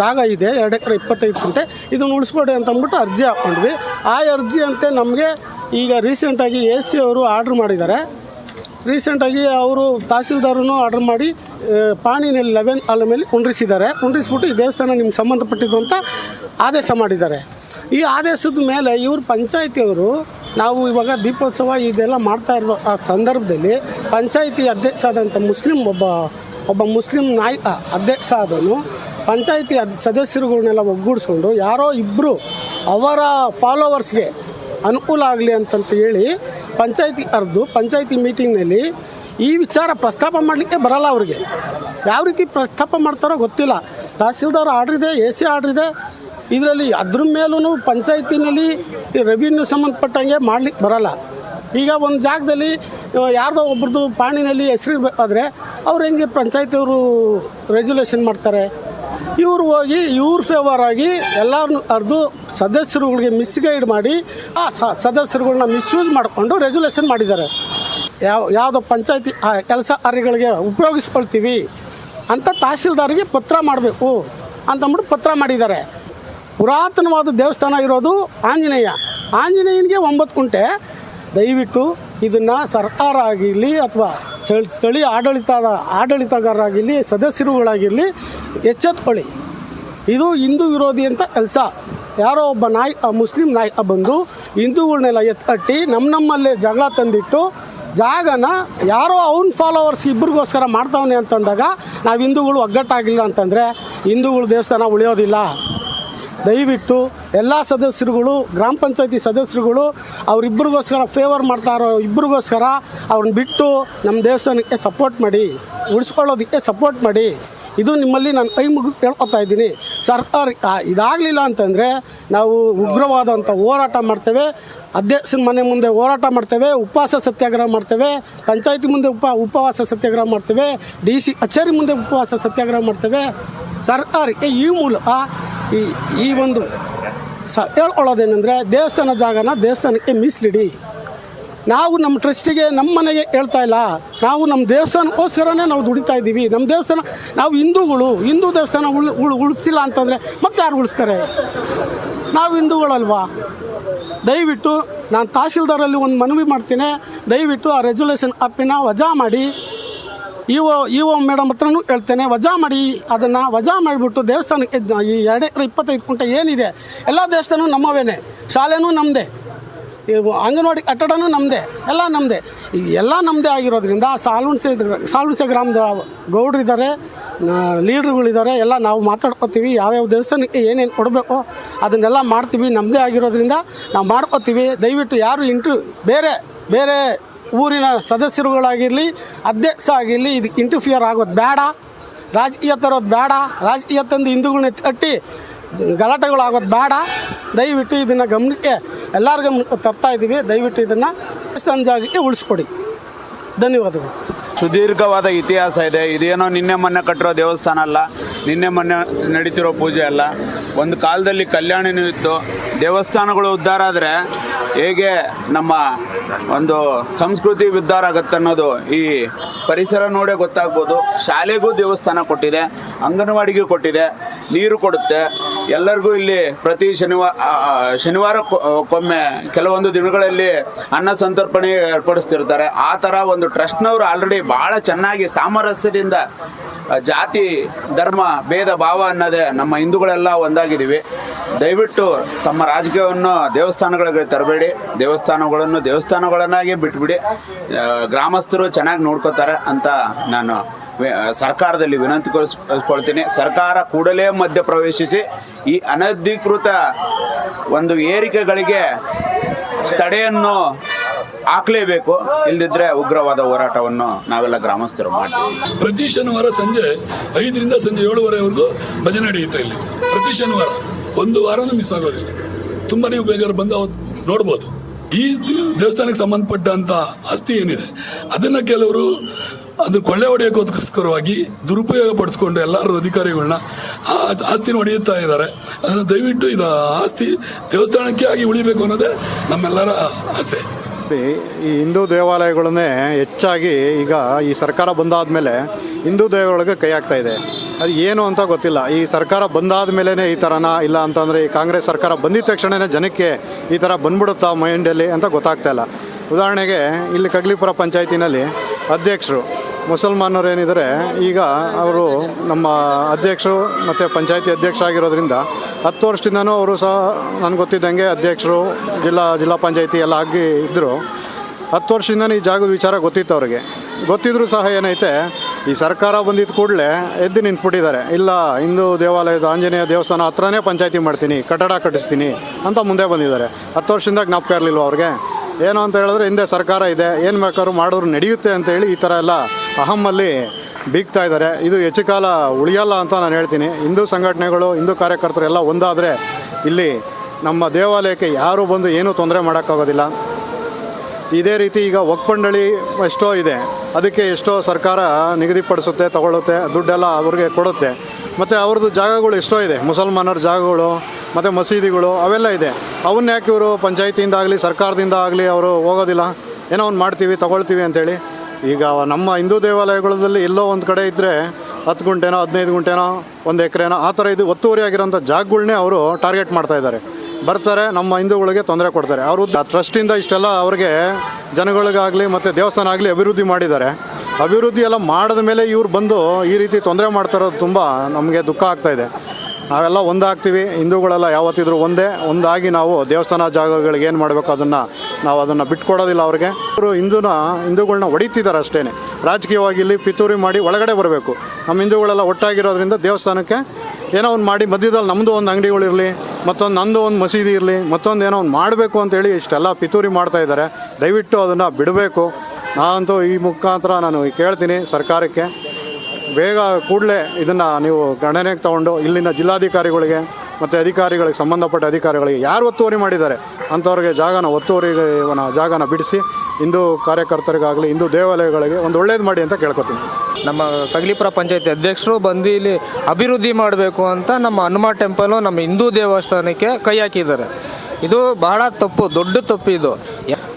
ಜಾಗ ಇದೆ, ಎರಡು ಎಕರೆ ಇಪ್ಪತ್ತೈದು ಕುಂಟೆ, ಇದನ್ನು ಉಳಿಸ್ಕೊಡಿ ಅಂತ ಅಂದ್ಬಿಟ್ಟು ಅರ್ಜಿ ಹಾಕ್ಕೊಂಡ್ವಿ. ಆ ಅರ್ಜಿ ಅಂತೆ ನಮಗೆ ಈಗ ರೀಸೆಂಟಾಗಿ ಎ ಸಿ ಅವರು ಆರ್ಡ್ರ್ ಮಾಡಿದ್ದಾರೆ. ರೀಸೆಂಟಾಗಿ ಅವರು ತಹಸೀಲ್ದಾರನು ಆರ್ಡರ್ ಮಾಡಿ ಪಾಣಿನಲ್ಲಿ ಲೆವೆನ್ ಅಲ್ಲ ಮೇಲೆ ಕುಂಡ್ರಿಸಿದ್ದಾರೆ. ಕುಂಡ್ರಿಸ್ಬಿಟ್ಟು ಈ ದೇವಸ್ಥಾನ ನಿಮ್ಗೆ ಸಂಬಂಧಪಟ್ಟಿದ್ದು ಅಂತ ಆದೇಶ ಮಾಡಿದ್ದಾರೆ. ಈ ಆದೇಶದ ಮೇಲೆ ಇವರು ಪಂಚಾಯಿತಿಯವರು ನಾವು ಇವಾಗ ದೀಪೋತ್ಸವ ಇದೆಲ್ಲ ಮಾಡ್ತಾ ಇರೋ ಆ ಸಂದರ್ಭದಲ್ಲಿ ಪಂಚಾಯಿತಿ ಅಧ್ಯಕ್ಷ ಆದಂಥ ಮುಸ್ಲಿಂ ಒಬ್ಬ ಒಬ್ಬ ಮುಸ್ಲಿಂ ನಾಯಕ ಅಧ್ಯಕ್ಷ ಆದನು ಪಂಚಾಯಿತಿ ಸದಸ್ಯರುಗಳನ್ನೆಲ್ಲ ಒಗ್ಗೂಡಿಸ್ಕೊಂಡು ಯಾರೋ ಇಬ್ಬರು ಅವರ ಫಾಲೋವರ್ಸ್ಗೆ ಅನುಕೂಲ ಆಗಲಿ ಅಂತಂತ ಹೇಳಿ ಪಂಚಾಯತಿ ಅರ್ದು ಪಂಚಾಯತಿ ಮೀಟಿಂಗ್ನಲ್ಲಿ ಈ ವಿಚಾರ ಪ್ರಸ್ತಾಪ ಮಾಡಲಿಕ್ಕೆ ಬರಲ್ಲ ಅವರಿಗೆ. ಯಾವ ರೀತಿ ಪ್ರಸ್ತಾಪ ಮಾಡ್ತಾರೋ ಗೊತ್ತಿಲ್ಲ. ತಹಸೀಲ್ದಾರ್ ಆರ್ಡ್ರ್ ಇದೆ, ಎ ಸಿ ಆರ್ಡ್ರ್ ಇದೆ. ಇದರಲ್ಲಿ ಅದ್ರ ಮೇಲೂ ಪಂಚಾಯತಿನಲ್ಲಿ ರೆವಿನ್ಯೂ ಸಂಬಂಧಪಟ್ಟಂಗೆ ಮಾಡ್ಲಿಕ್ಕೆ ಬರಲ್ಲ. ಈಗ ಒಂದು ಜಾಗದಲ್ಲಿ ಯಾರ್ದೋ ಒಬ್ರದ್ದು ಪಾಣಿನಲ್ಲಿ ಹೆಸರಿರ್ಬೇಕಾದ್ರೆ ಅವ್ರು ಹೆಂಗೆ ಪಂಚಾಯತಿಯವರು ರೆಸೊಲ್ಯೂಷನ್ ಮಾಡ್ತಾರೆ? ಇವ್ರು ಹೋಗಿ, ಇವ್ರ ಫೇವರ್ ಆಗಿ ಎಲ್ಲರನ್ನು ಅರ್ದು ಸದಸ್ಯರುಗಳಿಗೆ ಮಿಸ್ಗೈಡ್ ಮಾಡಿ, ಆ ಸದಸ್ಯರುಗಳನ್ನ ಮಿಸ್ಯೂಸ್ ಮಾಡಿಕೊಂಡು ರೆಸೊಲ್ಯೂಷನ್ ಮಾಡಿದ್ದಾರೆ. ಯಾವ, ಯಾವುದೋ ಪಂಚಾಯತಿ ಕೆಲಸ ಅರಿಗಳಿಗೆ ಉಪಯೋಗಿಸ್ಕೊಳ್ತೀವಿ ಅಂತ ತಹಸೀಲ್ದಾರಿಗೆ ಪತ್ರ ಮಾಡಬೇಕು ಅಂತಂದ್ಬಿಟ್ಟು ಪತ್ರ ಮಾಡಿದ್ದಾರೆ. ಪುರಾತನವಾದ ದೇವಸ್ಥಾನ ಇರೋದು ಆಂಜನೇಯ. ಆಂಜನೇಯನಿಗೆ ಒಂಬತ್ತು ಕುಂಟೆ. ದಯವಿಟ್ಟು ಇದನ್ನು ಸರ್ಕಾರ ಆಗಿರಲಿ ಅಥವಾ ಸ್ಥಳ- ಸ್ಥಳೀಯ ಆಡಳಿತದ, ಆಡಳಿತಗಾರರಾಗಿರಲಿ, ಸದಸ್ಯರುಗಳಾಗಿರಲಿ ಎಚ್ಚೆತ್ಕೊಳ್ಳಿ. ಇದು ಹಿಂದೂ ವಿರೋಧಿ ಅಂತ ಕೆಲಸ. ಯಾರೋ ಒಬ್ಬ ನಾಯಕ ಮುಸ್ಲಿಂ ನಾಯಕ ಬಂದು ಹಿಂದೂಗಳನ್ನೆಲ್ಲ ಎತ್ಕಟ್ಟಿ ನಮ್ಮ ನಮ್ಮಲ್ಲೇ ಜಗಳ ತಂದಿಟ್ಟು ಜಾಗನ ಯಾರೋ ಅವ್ನ ಫಾಲೋವರ್ಸ್ ಇಬ್ಬರಿಗೋಸ್ಕರ ಮಾಡ್ತಾವನೆ ಅಂತಂದಾಗ ನಾವು ಹಿಂದೂಗಳು ಒಗ್ಗಟ್ಟಾಗಿಲ್ಲ ಅಂತಂದರೆ ಹಿಂದೂಗಳು ದೇವಸ್ಥಾನ ಉಳಿಯೋದಿಲ್ಲ. ದಯವಿಟ್ಟು ಎಲ್ಲ ಸದಸ್ಯರುಗಳು, ಗ್ರಾಮ ಪಂಚಾಯತಿ ಸದಸ್ಯರುಗಳು ಅವರಿಬ್ಬರಿಗೋಸ್ಕರ ಫೇವರ್ ಮಾಡ್ತಾ ಇರೋ ಇಬ್ಬರಿಗೋಸ್ಕರ ಅವ್ರನ್ನ ಬಿಟ್ಟು ನಮ್ಮ ದೇವಸ್ಥಾನಕ್ಕೆ ಸಪೋರ್ಟ್ ಮಾಡಿ, ಉಳಿಸ್ಕೊಳ್ಳೋದಕ್ಕೆ ಸಪೋರ್ಟ್ ಮಾಡಿ, ಇದು ನಿಮ್ಮಲ್ಲಿ ನಾನು ಕೈ ಮುಗಿದು ಕೇಳ್ಕೊತಾ ಇದ್ದೀನಿ. ಸರ್ಕಾರ ಇದಾಗಲಿಲ್ಲ ಅಂತಂದರೆ ನಾವು ಉಗ್ರವಾದಂಥ ಹೋರಾಟ ಮಾಡ್ತೇವೆ, ಅಧ್ಯಕ್ಷನ ಮನೆ ಮುಂದೆ ಹೋರಾಟ ಮಾಡ್ತೇವೆ, ಉಪವಾಸ ಸತ್ಯಾಗ್ರಹ ಮಾಡ್ತೇವೆ, ಪಂಚಾಯತಿ ಮುಂದೆ ಉಪ, ಉಪವಾಸ ಸತ್ಯಾಗ್ರಹ ಮಾಡ್ತೇವೆ, ಡಿ ಸಿ ಕಚೇರಿ ಮುಂದೆ ಉಪವಾಸ ಸತ್ಯಾಗ್ರಹ ಮಾಡ್ತೇವೆ. ಸರ್ಕಾರಕ್ಕೆ ಈ ಮೂಲಕ ಈ ಈ ಒಂದು ಸ, ಹೇಳ್ಕೊಳ್ಳೋದೇನೆಂದರೆ ದೇವಸ್ಥಾನ ಜಾಗನ ದೇವಸ್ಥಾನಕ್ಕೆ ಮೀಸಲಿಡಿ. ನಾವು ನಮ್ಮ ಟ್ರಸ್ಟಿಗೆ ನಮ್ಮ ಮನೆಗೆ ಹೇಳ್ತಾ ಇಲ್ಲ. ನಾವು ನಮ್ಮ ದೇವಸ್ಥಾನಕ್ಕೋಸ್ಕರನೇ ನಾವು ದುಡಿತಾ ಇದ್ದೀವಿ. ನಮ್ಮ ದೇವಸ್ಥಾನ, ನಾವು ಹಿಂದೂಗಳು, ಹಿಂದೂ ದೇವಸ್ಥಾನ ಉಳ್ ಉಳ್, ಉಳಿಸಿಲ್ಲ ಅಂತಂದರೆ ಮತ್ತೆ ಯಾರು ಉಳಿಸ್ತಾರೆ? ನಾವು ಹಿಂದೂಗಳಲ್ವಾ? ದಯವಿಟ್ಟು ನಾನು ತಹಸೀಲ್ದಾರಲ್ಲಿ ಒಂದು ಮನವಿ ಮಾಡ್ತೀನಿ. ದಯವಿಟ್ಟು ಆ ರೆಜುಲೇಷನ್ ಅಪ್ಪಿನ ವಜಾ ಮಾಡಿ. E O E O madam ಹತ್ರನೂ ಹೇಳ್ತೇನೆ, ವಜಾ ಮಾಡಿ, ಅದನ್ನು ವಜಾ ಮಾಡಿಬಿಟ್ಟು ದೇವಸ್ಥಾನಕ್ಕೆ ಈ ಎರಡು ಎಕರೆ ಇಪ್ಪತ್ತೈದು ಕುಂಟೆ ಏನಿದೆ, ಎಲ್ಲ ದೇವಸ್ಥಾನ ನಮ್ಮವೇನೆ. ಶಾಲೆನೂ ನಮ್ಮದೇ ಅಂಗನವಾಡಿ ಕಟ್ಟಡನೂ ನಮ್ಮದೇ ಎಲ್ಲ ನಮ್ಮದೇ ಎಲ್ಲ ನಮ್ಮದೇ ಆಗಿರೋದ್ರಿಂದ ಸಾಲುಣಸೆ ಸಾಲುಣಸೆ ಗ್ರಾಮದ ಗೌಡ್ರಿದ್ದಾರೆ ಲೀಡ್ರುಗಳಿದ್ದಾರೆ ಎಲ್ಲ ನಾವು ಮಾತಾಡ್ಕೊತೀವಿ, ಯಾವ್ಯಾವ ದೇವಸ್ಥಾನಕ್ಕೆ ಏನೇನು ಕೊಡಬೇಕು ಅದನ್ನೆಲ್ಲ ಮಾಡ್ತೀವಿ ನಮ್ಮದೇ ಆಗಿರೋದ್ರಿಂದ ನಾವು ಮಾಡ್ಕೊತೀವಿ. ದಯವಿಟ್ಟು ಯಾರು ಇಂಟ್ರ್ ಬೇರೆ ಬೇರೆ ಊರಿನ ಸದಸ್ಯರುಗಳಾಗಿರಲಿ, ಅಧ್ಯಕ್ಷ ಆಗಿರಲಿ ಇದಕ್ಕೆ ಇಂಟರ್ಫಿಯರ್ ಆಗೋದು ಬೇಡ. ರಾಜಕೀಯ ತರೋದು ಬೇಡ. ರಾಜಕೀಯ ತಂದು ಹಿಂದೂಗಳನ್ನ ಕಟ್ಟಿ ಗಲಾಟೆಗಳಾಗೋದು ಬೇಡ. ದಯವಿಟ್ಟು ಇದನ್ನು ಗಮನಕ್ಕೆ ಎಲ್ಲರ ಗಮನಕ್ಕೆ ತರ್ತಾ ಇದ್ದೀವಿ ದಯವಿಟ್ಟು ಇದನ್ನು ಸಂಜಾಗಿ ಉಳಿಸ್ಕೊಡಿ. ಧನ್ಯವಾದಗಳು. ಸುದೀರ್ಘವಾದ ಇತಿಹಾಸ ಇದೆ. ಇದೇನೋ ನಿನ್ನೆ ಮೊನ್ನೆ ಕಟ್ಟಿರೋ ದೇವಸ್ಥಾನ ಅಲ್ಲ, ನಿನ್ನೆ ಮೊನ್ನೆ ನಡೀತಿರೋ ಪೂಜೆ ಅಲ್ಲ. ಒಂದು ಕಾಲದಲ್ಲಿ ಕಲ್ಯಾಣನೂ ಇತ್ತು. ದೇವಸ್ಥಾನಗಳು ಉದ್ಧಾರ ಆದರೆ ಹೇಗೆ ನಮ್ಮ ಒಂದು ಸಂಸ್ಕೃತಿ ಉದ್ಧಾರ ಆಗುತ್ತೆ ಅನ್ನೋದು ಈ ಪರಿಸರ ನೋಡೇ ಗೊತ್ತಾಗ್ಬೋದು. ಶಾಲೆಗೂ ದೇವಸ್ಥಾನ ಕೊಟ್ಟಿದೆ, ಅಂಗನವಾಡಿಗೂ ಕೊಟ್ಟಿದೆ. ನೀರು ಕೊಡುತ್ತೆ. ಎಲ್ಲರಿಗೂ ಇಲ್ಲಿ ಪ್ರತಿ ಶನಿವಾರ ಶನಿವಾರಕ್ಕೊಮ್ಮೆ ಕೆಲವೊಂದು ದಿನಗಳಲ್ಲಿ ಅನ್ನ ಸಂತರ್ಪಣೆ ಏರ್ಪಡಿಸ್ತಿರ್ತಾರೆ. ಆ ಥರ ಒಂದು ಟ್ರಸ್ಟ್ನವರು ಆಲ್ರೆಡಿ ಭಾಳ ಚೆನ್ನಾಗಿ ಸಾಮರಸ್ಯದಿಂದ ಜಾತಿ, ಧರ್ಮ, ಭೇದ, ಭಾವ ಅನ್ನೋದೇ ನಮ್ಮ ಹಿಂದೂಗಳೆಲ್ಲ ಒಂದಾಗಿದ್ದೀವಿ. ದಯವಿಟ್ಟು ತಮ್ಮ ರಾಜಕೀಯವನ್ನು ದೇವಸ್ಥಾನಗಳಿಗೆ ತರಬೇಡಿ. ದೇವಸ್ಥಾನಗಳನ್ನು ದೇವಸ್ಥಾನಗಳನ್ನಾಗಿ ಬಿಟ್ಬಿಡಿ. ಗ್ರಾಮಸ್ಥರು ಚೆನ್ನಾಗಿ ನೋಡ್ಕೋತಾರೆ ಅಂತ ನಾನು ಸರ್ಕಾರದಲ್ಲಿ ವಿನಂತಿಗೊಳಿಸ್ಕೊಳ್ತೀನಿ ಸರ್ಕಾರ ಕೂಡಲೇ ಮಧ್ಯ ಪ್ರವೇಶಿಸಿ ಈ ಅನಧಿಕೃತ ಒಂದು ಏರಿಕೆಗಳಿಗೆ ತಡೆಯನ್ನು ಹಾಕಲೇಬೇಕು. ಇಲ್ದಿದ್ರೆ ಉಗ್ರವಾದ ಹೋರಾಟವನ್ನು ನಾವೆಲ್ಲ ಗ್ರಾಮಸ್ಥರು ಮಾಡ್ತೀವಿ. ಪ್ರತಿ ಶನಿವಾರ ಸಂಜೆ ಐದರಿಂದ ಸಂಜೆ ಏಳುವರೆವರೆಗೂ ಭಜನೆ ನಡೆಯುತ್ತೆ ಇಲ್ಲಿ. ಪ್ರತಿ ಶನಿವಾರ ಒಂದು ವಾರನೂ ಮಿಸ್ ಆಗೋದಿಲ್ಲ. ತುಂಬ ನೀವು ಬೇಗ ಬಂದು ನೋಡ್ಬೋದು. ಈ ದೇವಸ್ಥಾನಕ್ಕೆ ಸಂಬಂಧಪಟ್ಟಂತ ಆಸ್ತಿ ಏನಿದೆ, ಅದನ್ನ ಕೆಲವರು ಅದು ಕೊಳ್ಳೆ ಹೊಡೆಯೋಕ್ಕೋಸ್ಕರವಾಗಿ ದುರುಪಯೋಗ ಪಡಿಸ್ಕೊಂಡು ಎಲ್ಲರೂ ಅಧಿಕಾರಿಗಳನ್ನ ಆ ಆಸ್ತಿನ ಹೊಡೆಯುತ್ತಾ ಇದ್ದಾರೆ. ಅದನ್ನು ದಯವಿಟ್ಟು ಇದು ಆಸ್ತಿ ದೇವಸ್ಥಾನಕ್ಕೆ ಆಗಿ ಉಳಿಬೇಕು ಅನ್ನೋದೇ ನಮ್ಮೆಲ್ಲರ ಆಸೆ. ಈ ಹಿಂದೂ ದೇವಾಲಯಗಳನ್ನೇ ಹೆಚ್ಚಾಗಿ ಈಗ ಈ ಸರ್ಕಾರ ಬಂದಾದ ಮೇಲೆ ಹಿಂದೂ ದೇವಾಲಯಗಳಿಗೆ ಕೈ ಆಗ್ತಾ ಇದೆ. ಅದು ಏನು ಅಂತ ಗೊತ್ತಿಲ್ಲ. ಈ ಸರ್ಕಾರ ಬಂದಾದ ಮೇಲೇ ಈ ಥರನ ಇಲ್ಲ ಅಂತಂದರೆ ಈ ಕಾಂಗ್ರೆಸ್ ಸರ್ಕಾರ ಬಂದಿದ ತಕ್ಷಣವೇ ಜನಕ್ಕೆ ಈ ಥರ ಬಂದ್ಬಿಡುತ್ತಾ ಮೈಂಡಲ್ಲಿ ಅಂತ ಗೊತ್ತಾಗ್ತಾ ಇಲ್ಲ. ಉದಾಹರಣೆಗೆ ಇಲ್ಲಿ ಕಗ್ಲಿಪುರ ಪಂಚಾಯತಿನಲ್ಲಿ ಅಧ್ಯಕ್ಷರು ಮುಸಲ್ಮಾನರು ಏನಿದ್ದಾರೆ, ಈಗ ಅವರು ನಮ್ಮ ಅಧ್ಯಕ್ಷರು ಮತ್ತು ಪಂಚಾಯತಿ ಅಧ್ಯಕ್ಷ ಆಗಿರೋದ್ರಿಂದ ಹತ್ತು ವರ್ಷದಿಂದನೂ ಅವರು ಸಹ ನನಗೆ ಗೊತ್ತಿದ್ದಂಗೆ ಅಧ್ಯಕ್ಷರು, ಜಿಲ್ಲಾ ಜಿಲ್ಲಾ ಪಂಚಾಯತಿ ಎಲ್ಲ ಆಗಿ ಇದ್ದರು ಹತ್ತು ವರ್ಷದಿಂದನೂ ಈ ಜಾಗದ ವಿಚಾರ ಗೊತ್ತಿತ್ತು ಅವ್ರಿಗೆ. ಗೊತ್ತಿದ್ರೂ ಸಹ ಏನೈತೆ, ಈ ಸರ್ಕಾರ ಬಂದಿದ್ದ ಕೂಡಲೇ ಎದ್ದು ನಿಂತ್ಬಿಟ್ಟಿದ್ದಾರೆ. ಇಲ್ಲ, ಹಿಂದೂ ದೇವಾಲಯದ ಆಂಜನೇಯ ದೇವಸ್ಥಾನ ಹತ್ರನೇ ಪಂಚಾಯತಿ ಮಾಡ್ತೀನಿ, ಕಟ್ಟಡ ಕಟ್ಟಿಸ್ತೀನಿ ಅಂತ ಮುಂದೆ ಬಂದಿದ್ದಾರೆ. ಹತ್ತು ವರ್ಷದಿಂದ ಜ್ಞಾಪಕ ಇರಲಿಲ್ವ ಅವ್ರಿಗೆ? ಏನು ಅಂತ ಹೇಳಿದ್ರೆ ಹಿಂದೆ ಸರ್ಕಾರ ಇದೆ, ಏನು ಬೇಕಾದ್ರೂ ಮಾಡೋರು ನಡೆಯುತ್ತೆ ಅಂತೇಳಿ ಈ ಥರ ಎಲ್ಲ ಅಹಮ್ಮಲ್ಲಿ ಬೀಗ್ತಾ ಇದ್ದಾರೆ. ಇದು ಹೆಚ್ಚು ಕಾಲ ಉಳಿಯಲ್ಲ ಅಂತ ನಾನು ಹೇಳ್ತೀನಿ. ಹಿಂದೂ ಸಂಘಟನೆಗಳು, ಹಿಂದೂ ಕಾರ್ಯಕರ್ತರು ಎಲ್ಲ ಒಂದಾದರೆ ಇಲ್ಲಿ ನಮ್ಮ ದೇವಾಲಯಕ್ಕೆ ಯಾರೂ ಬಂದು ಏನೂ ತೊಂದರೆ ಮಾಡೋಕ್ಕಾಗೋದಿಲ್ಲ. ಇದೇ ರೀತಿ ಈಗ ಒಕ್ಕಂಡಳಿ ಎಷ್ಟೋ ಇದೆ. ಅದಕ್ಕೆ ಎಷ್ಟೋ ಸರ್ಕಾರ ನಿಗದಿಪಡಿಸುತ್ತೆ, ತಗೊಳ್ಳುತ್ತೆ, ದುಡ್ಡೆಲ್ಲ ಅವ್ರಿಗೆ ಕೊಡುತ್ತೆ. ಮತ್ತು ಅವ್ರದ್ದು ಜಾಗಗಳು ಎಷ್ಟೋ ಇದೆ. ಮುಸಲ್ಮಾನರ ಜಾಗಗಳು, ಮತ್ತು ಮಸೀದಿಗಳು, ಅವೆಲ್ಲ ಇದೆ. ಅವನ್ನ ಯಾಕೆ ಇವರು ಪಂಚಾಯತಿಯಿಂದ ಆಗಲಿ, ಸರ್ಕಾರದಿಂದ ಆಗಲಿ ಅವರು ಹೋಗೋದಿಲ್ಲ? ಏನೋ ಒಂದು ಮಾಡ್ತೀವಿ, ತಗೊಳ್ತೀವಿ ಅಂತೇಳಿ. ಈಗ ನಮ್ಮ ಹಿಂದೂ ದೇವಾಲಯಗಳಲ್ಲಿ ಎಲ್ಲೋ ಒಂದು ಕಡೆ ಇದ್ದರೆ ಹತ್ತು ಗುಂಟೆನೋ, ಹದಿನೈದು ಗುಂಟೆನೋ, ಒಂದು ಎಕರೆನೋ, ಆ ಥರ ಇದು ಒತ್ತುವರಿ ಆಗಿರೋಂಥ ಜಾಗಗಳನ್ನೇ ಅವರು ಟಾರ್ಗೆಟ್ ಮಾಡ್ತಾ ಇದ್ದಾರೆ. ಬರ್ತಾರೆ, ನಮ್ಮ ಹಿಂದೂಗಳಿಗೆ ತೊಂದರೆ ಕೊಡ್ತಾರೆ. ಅವರು ಟ್ರಸ್ಟಿಂದ ಇಷ್ಟೆಲ್ಲ ಅವ್ರಿಗೆ ಜನಗಳಿಗಾಗಲಿ ಮತ್ತು ದೇವಸ್ಥಾನ ಆಗಲಿ ಅಭಿವೃದ್ಧಿ ಮಾಡಿದ್ದಾರೆ. ಅಭಿವೃದ್ಧಿ ಎಲ್ಲ ಮಾಡಿದ ಮೇಲೆ ಇವ್ರು ಬಂದು ಈ ರೀತಿ ತೊಂದರೆ ಮಾಡ್ತಾರೋದು ತುಂಬ ನಮಗೆ ದುಃಖ ಆಗ್ತಾಯಿದೆ ನಾವೆಲ್ಲ ಒಂದಾಗ್ತೀವಿ. ಹಿಂದೂಗಳೆಲ್ಲ ಯಾವತ್ತಿದ್ರು ಒಂದೇ. ಒಂದಾಗಿ ನಾವು ದೇವಸ್ಥಾನ ಜಾಗಗಳಿಗೆ ಏನು ಮಾಡಬೇಕು ಅದನ್ನು ನಾವು ಅದನ್ನು ಬಿಟ್ಕೊಡೋದಿಲ್ಲ ಅವ್ರಿಗೆ. ಅವರು ಹಿಂದೂನ ಹಿಂದೂಗಳನ್ನ ಹೊಡಿತಿದ್ದಾರೆ ಅಷ್ಟೇ ರಾಜಕೀಯವಾಗಿ ಇಲ್ಲಿ ಪಿತೂರಿ ಮಾಡಿ ಒಳಗಡೆ ಬರಬೇಕು. ನಮ್ಮ ಹಿಂದೂಗಳೆಲ್ಲ ಒಟ್ಟಾಗಿರೋದ್ರಿಂದ ದೇವಸ್ಥಾನಕ್ಕೆ ಏನೋ ಒಂದು ಮಾಡಿ, ಮಧ್ಯದಲ್ಲಿ ನಮ್ಮದು ಒಂದು ಅಂಗಡಿಗಳಿರಲಿ ಮತ್ತೊಂದು ನಂದು ಒಂದು ಮಸೀದಿ ಇರಲಿ, ಮತ್ತೊಂದು ಏನೋ ಒಂದು ಮಾಡಬೇಕು ಅಂತೇಳಿ ಇಷ್ಟೆಲ್ಲ ಪಿತೂರಿ ಮಾಡ್ತಾ ಇದ್ದಾರೆ. ದಯವಿಟ್ಟು ಅದನ್ನು ಬಿಡಬೇಕು. ನಾನಂತೂ ಈ ಮುಖಾಂತರ ನಾನು ಕೇಳ್ತೀನಿ ಸರ್ಕಾರಕ್ಕೆ. ಬೇಗ ಕೂಡಲೇ ಇದನ್ನು ನೀವು ಗಣನೆಗೆ ತಗೊಂಡು ಇಲ್ಲಿನ ಜಿಲ್ಲಾಧಿಕಾರಿಗಳಿಗೆ ಮತ್ತು ಅಧಿಕಾರಿಗಳಿಗೆ, ಸಂಬಂಧಪಟ್ಟ ಅಧಿಕಾರಿಗಳಿಗೆ ಯಾರು ಒತ್ತುವರಿ ಮಾಡಿದ್ದಾರೆ ಅಂಥವ್ರಿಗೆ ಜಾಗನ ಒತ್ತುವರಿಗೆ, ಇವನ ಜಾಗನ ಬಿಡಿಸಿ ಹಿಂದೂ ಕಾರ್ಯಕರ್ತರಿಗಾಗಲಿ, ಹಿಂದೂ ದೇವಾಲಯಗಳಿಗೆ ಒಂದು ಒಳ್ಳೇದು ಮಾಡಿ ಅಂತ ಕೇಳ್ಕೊತೀನಿ. ನಮ್ಮ ಕಗ್ಲಿಪುರ ಪಂಚಾಯತಿ ಅಧ್ಯಕ್ಷರು ಬಂದು ಇಲ್ಲಿ ಅಭಿವೃದ್ಧಿ ಮಾಡಬೇಕು ಅಂತ ನಮ್ಮ ಹನುಮ ಟೆಂಪಲು ನಮ್ಮ ಹಿಂದೂ ದೇವಸ್ಥಾನಕ್ಕೆ ಕೈ ಹಾಕಿದ್ದಾರೆ. ಇದು ಬಹಳ ತಪ್ಪು, ದೊಡ್ಡ ತಪ್ಪು ಇದು.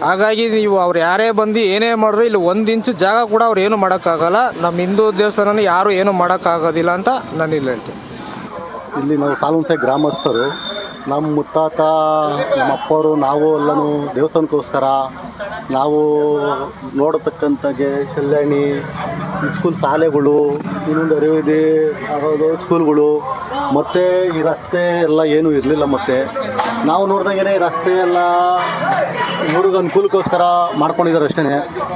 ಹಾಗಾಗಿ ನೀವು ಅವ್ರು ಯಾರೇ ಬಂದು ಏನೇ ಮಾಡಿದ್ರು ಇಲ್ಲಿ ಒಂದು ಇಂಚು ಜಾಗ ಕೂಡ ಅವ್ರು ಏನು ಮಾಡೋಕ್ಕಾಗಲ್ಲ. ನಮ್ಮ ಹಿಂದೂ ದೇವಸ್ಥಾನ ಯಾರು ಏನು ಮಾಡೋಕ್ಕಾಗೋದಿಲ್ಲ ಅಂತ ನಾನು ಇಲ್ಲಿ ಹೇಳ್ತೀನಿ. ಇಲ್ಲಿ ನಾವು ಸಾಲುಂಸೆ ಗ್ರಾಮಸ್ಥರು. ನಮ್ಮ ಮುತ್ತಾತ, ನಮ್ಮ ಅಪ್ಪರು, ನಾವು ಎಲ್ಲನೂ ದೇವಸ್ಥಾನಕ್ಕೋಸ್ಕರ ನಾವು ನೋಡತಕ್ಕಂಥಗೆ ಕಲ್ಯಾಣಿ ಸ್ಕೂಲ್ ಶಾಲೆಗಳು, ಇನ್ನೊಂದು ಅರಿವಿದೆ ಸ್ಕೂಲ್ಗಳು ಮತ್ತು ಈ ರಸ್ತೆ ಎಲ್ಲ ಏನೂ ಇರಲಿಲ್ಲ ಮತ್ತು. ನಾವು ನೋಡ್ದಂಗೆ ರಸ್ತೆ ಎಲ್ಲ ಊರಿಗೆ ಅನುಕೂಲಕ್ಕೋಸ್ಕರ ಮಾಡ್ಕೊಂಡಿದ್ದಾರೆ ಅಷ್ಟೇ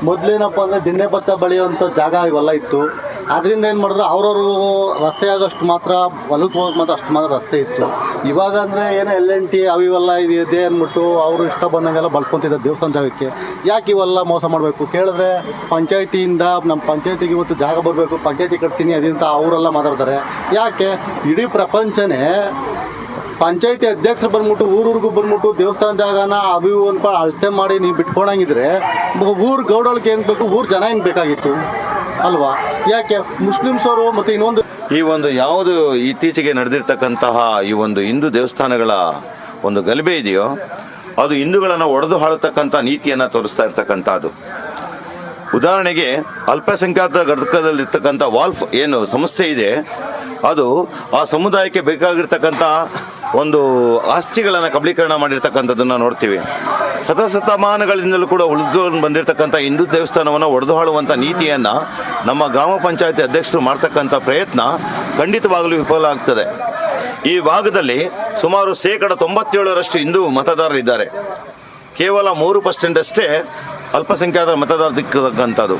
ಮೊದಲೇನಪ್ಪ ಅಂದರೆ ದಿಣ್ಣೆ ಭತ್ತ ಬೆಳೆಯುವಂಥ ಜಾಗ ಇವೆಲ್ಲ ಇತ್ತು. ಅದರಿಂದ ಏನು ಮಾಡಿದ್ರು ಅವ್ರವರು ರಸ್ತೆ ಆಗೋಷ್ಟು ಮಾತ್ರ, ಹೊಲಕ್ಕೆ ಹೋಗೋಕೆ ಮಾತ್ರ ಅಷ್ಟು ಮಾತ್ರ ರಸ್ತೆ ಇತ್ತು. ಇವಾಗ ಅಂದರೆ ಏನೋ ಎಲ್ ಎನ್ ಟಿ ಅವು ಇವೆಲ್ಲ ಇದು ಇದೆ ಅಂದ್ಬಿಟ್ಟು ಅವರು ಇಷ್ಟ ಬಂದಂಗೆಲ್ಲ ಬಳಸ್ಕೊತಿದ್ದಾರೆ ದೇವಸ್ಥಾನ ಜಾಗಕ್ಕೆ. ಯಾಕೆ ಇವೆಲ್ಲ ಮೋಸ ಮಾಡಬೇಕು? ಕೇಳಿದ್ರೆ ಪಂಚಾಯತಿಯಿಂದ ನಮ್ಮ ಪಂಚಾಯತಿಗೆ ಇವತ್ತು ಜಾಗ ಬರಬೇಕು, ಪಂಚಾಯತಿ ಕಟ್ತೀನಿ ಅದಿಂತ ಅವರೆಲ್ಲ ಮಾತಾಡ್ತಾರೆ. ಯಾಕೆ? ಇಡೀ ಪ್ರಪಂಚನೇ ಪಂಚಾಯತಿ ಅಧ್ಯಕ್ಷರು ಬಂದ್ಬಿಟ್ಟು, ಊರೂರಿಗೂ ಬಂದ್ಬಿಟ್ಟು ದೇವಸ್ಥಾನ ಜಾಗನ ಅಭಿವು ಅನ್ಕೊಂಡು ಅಳತೆ ಮಾಡಿ ನೀವು ಬಿಟ್ಕೊಳಂಗಿದ್ರೆ ಊರು ಗೌಡಳಿಗೆ ಏನು ಬೇಕು, ಊರು ಜನ ಏನು ಬೇಕಾಗಿತ್ತು? ಅಲ್ವಾ? ಯಾಕೆ? ಮುಸ್ಲಿಮ್ಸ್ ಅವರು ಮತ್ತು ಇನ್ನೊಂದು ಈ ಒಂದು ಯಾವುದು ಇತ್ತೀಚೆಗೆ ನಡೆದಿರ್ತಕ್ಕಂತಹ ಈ ಒಂದು ಹಿಂದೂ ದೇವಸ್ಥಾನಗಳ ಒಂದು ಗಲಭೆ ಇದೆಯೋ, ಅದು ಹಿಂದೂಗಳನ್ನು ಒಡೆದು ಹಾಳತಕ್ಕಂಥ ನೀತಿಯನ್ನು ತೋರಿಸ್ತಾ ಇರ್ತಕ್ಕಂಥದ್ದು. ಉದಾಹರಣೆಗೆ, ಅಲ್ಪಸಂಖ್ಯಾತ ಘಟಕದಲ್ಲಿರ್ತಕ್ಕಂಥ ವಾಲ್ಫ್ ಏನು ಸಂಸ್ಥೆ ಇದೆ, ಅದು ಆ ಸಮುದಾಯಕ್ಕೆ ಬೇಕಾಗಿರ್ತಕ್ಕಂಥ ಒಂದು ಆಸ್ತಿಗಳನ್ನು ಕಬಲೀಕರಣ ಮಾಡಿರ್ತಕ್ಕಂಥದ್ದನ್ನು ನೋಡ್ತೀವಿ. ಶತಶತಮಾನಗಳಿಂದಲೂ ಕೂಡ ಉಳಿದುಕೊಂಡು ಬಂದಿರತಕ್ಕಂಥ ಹಿಂದೂ ದೇವಸ್ಥಾನವನ್ನು ಒಡೆದು ಹಾಳುವಂಥ ನೀತಿಯನ್ನು ನಮ್ಮ ಗ್ರಾಮ ಪಂಚಾಯತಿ ಅಧ್ಯಕ್ಷರು ಮಾಡ್ತಕ್ಕಂಥ ಪ್ರಯತ್ನ ಖಂಡಿತವಾಗಲೂ ವಿಫಲ ಆಗ್ತದೆ. ಈ ಭಾಗದಲ್ಲಿ ಸುಮಾರು ಶೇಕಡ ತೊಂಬತ್ತೇಳರಷ್ಟು ಹಿಂದೂ ಮತದಾರರಿದ್ದಾರೆ ಕೇವಲ ಮೂರು ಪರ್ಸೆಂಟ್ ಅಷ್ಟೇ ಅಲ್ಪಸಂಖ್ಯಾತರ ಮತದಾರ ದಿಕ್ಕಂಥದ್ದು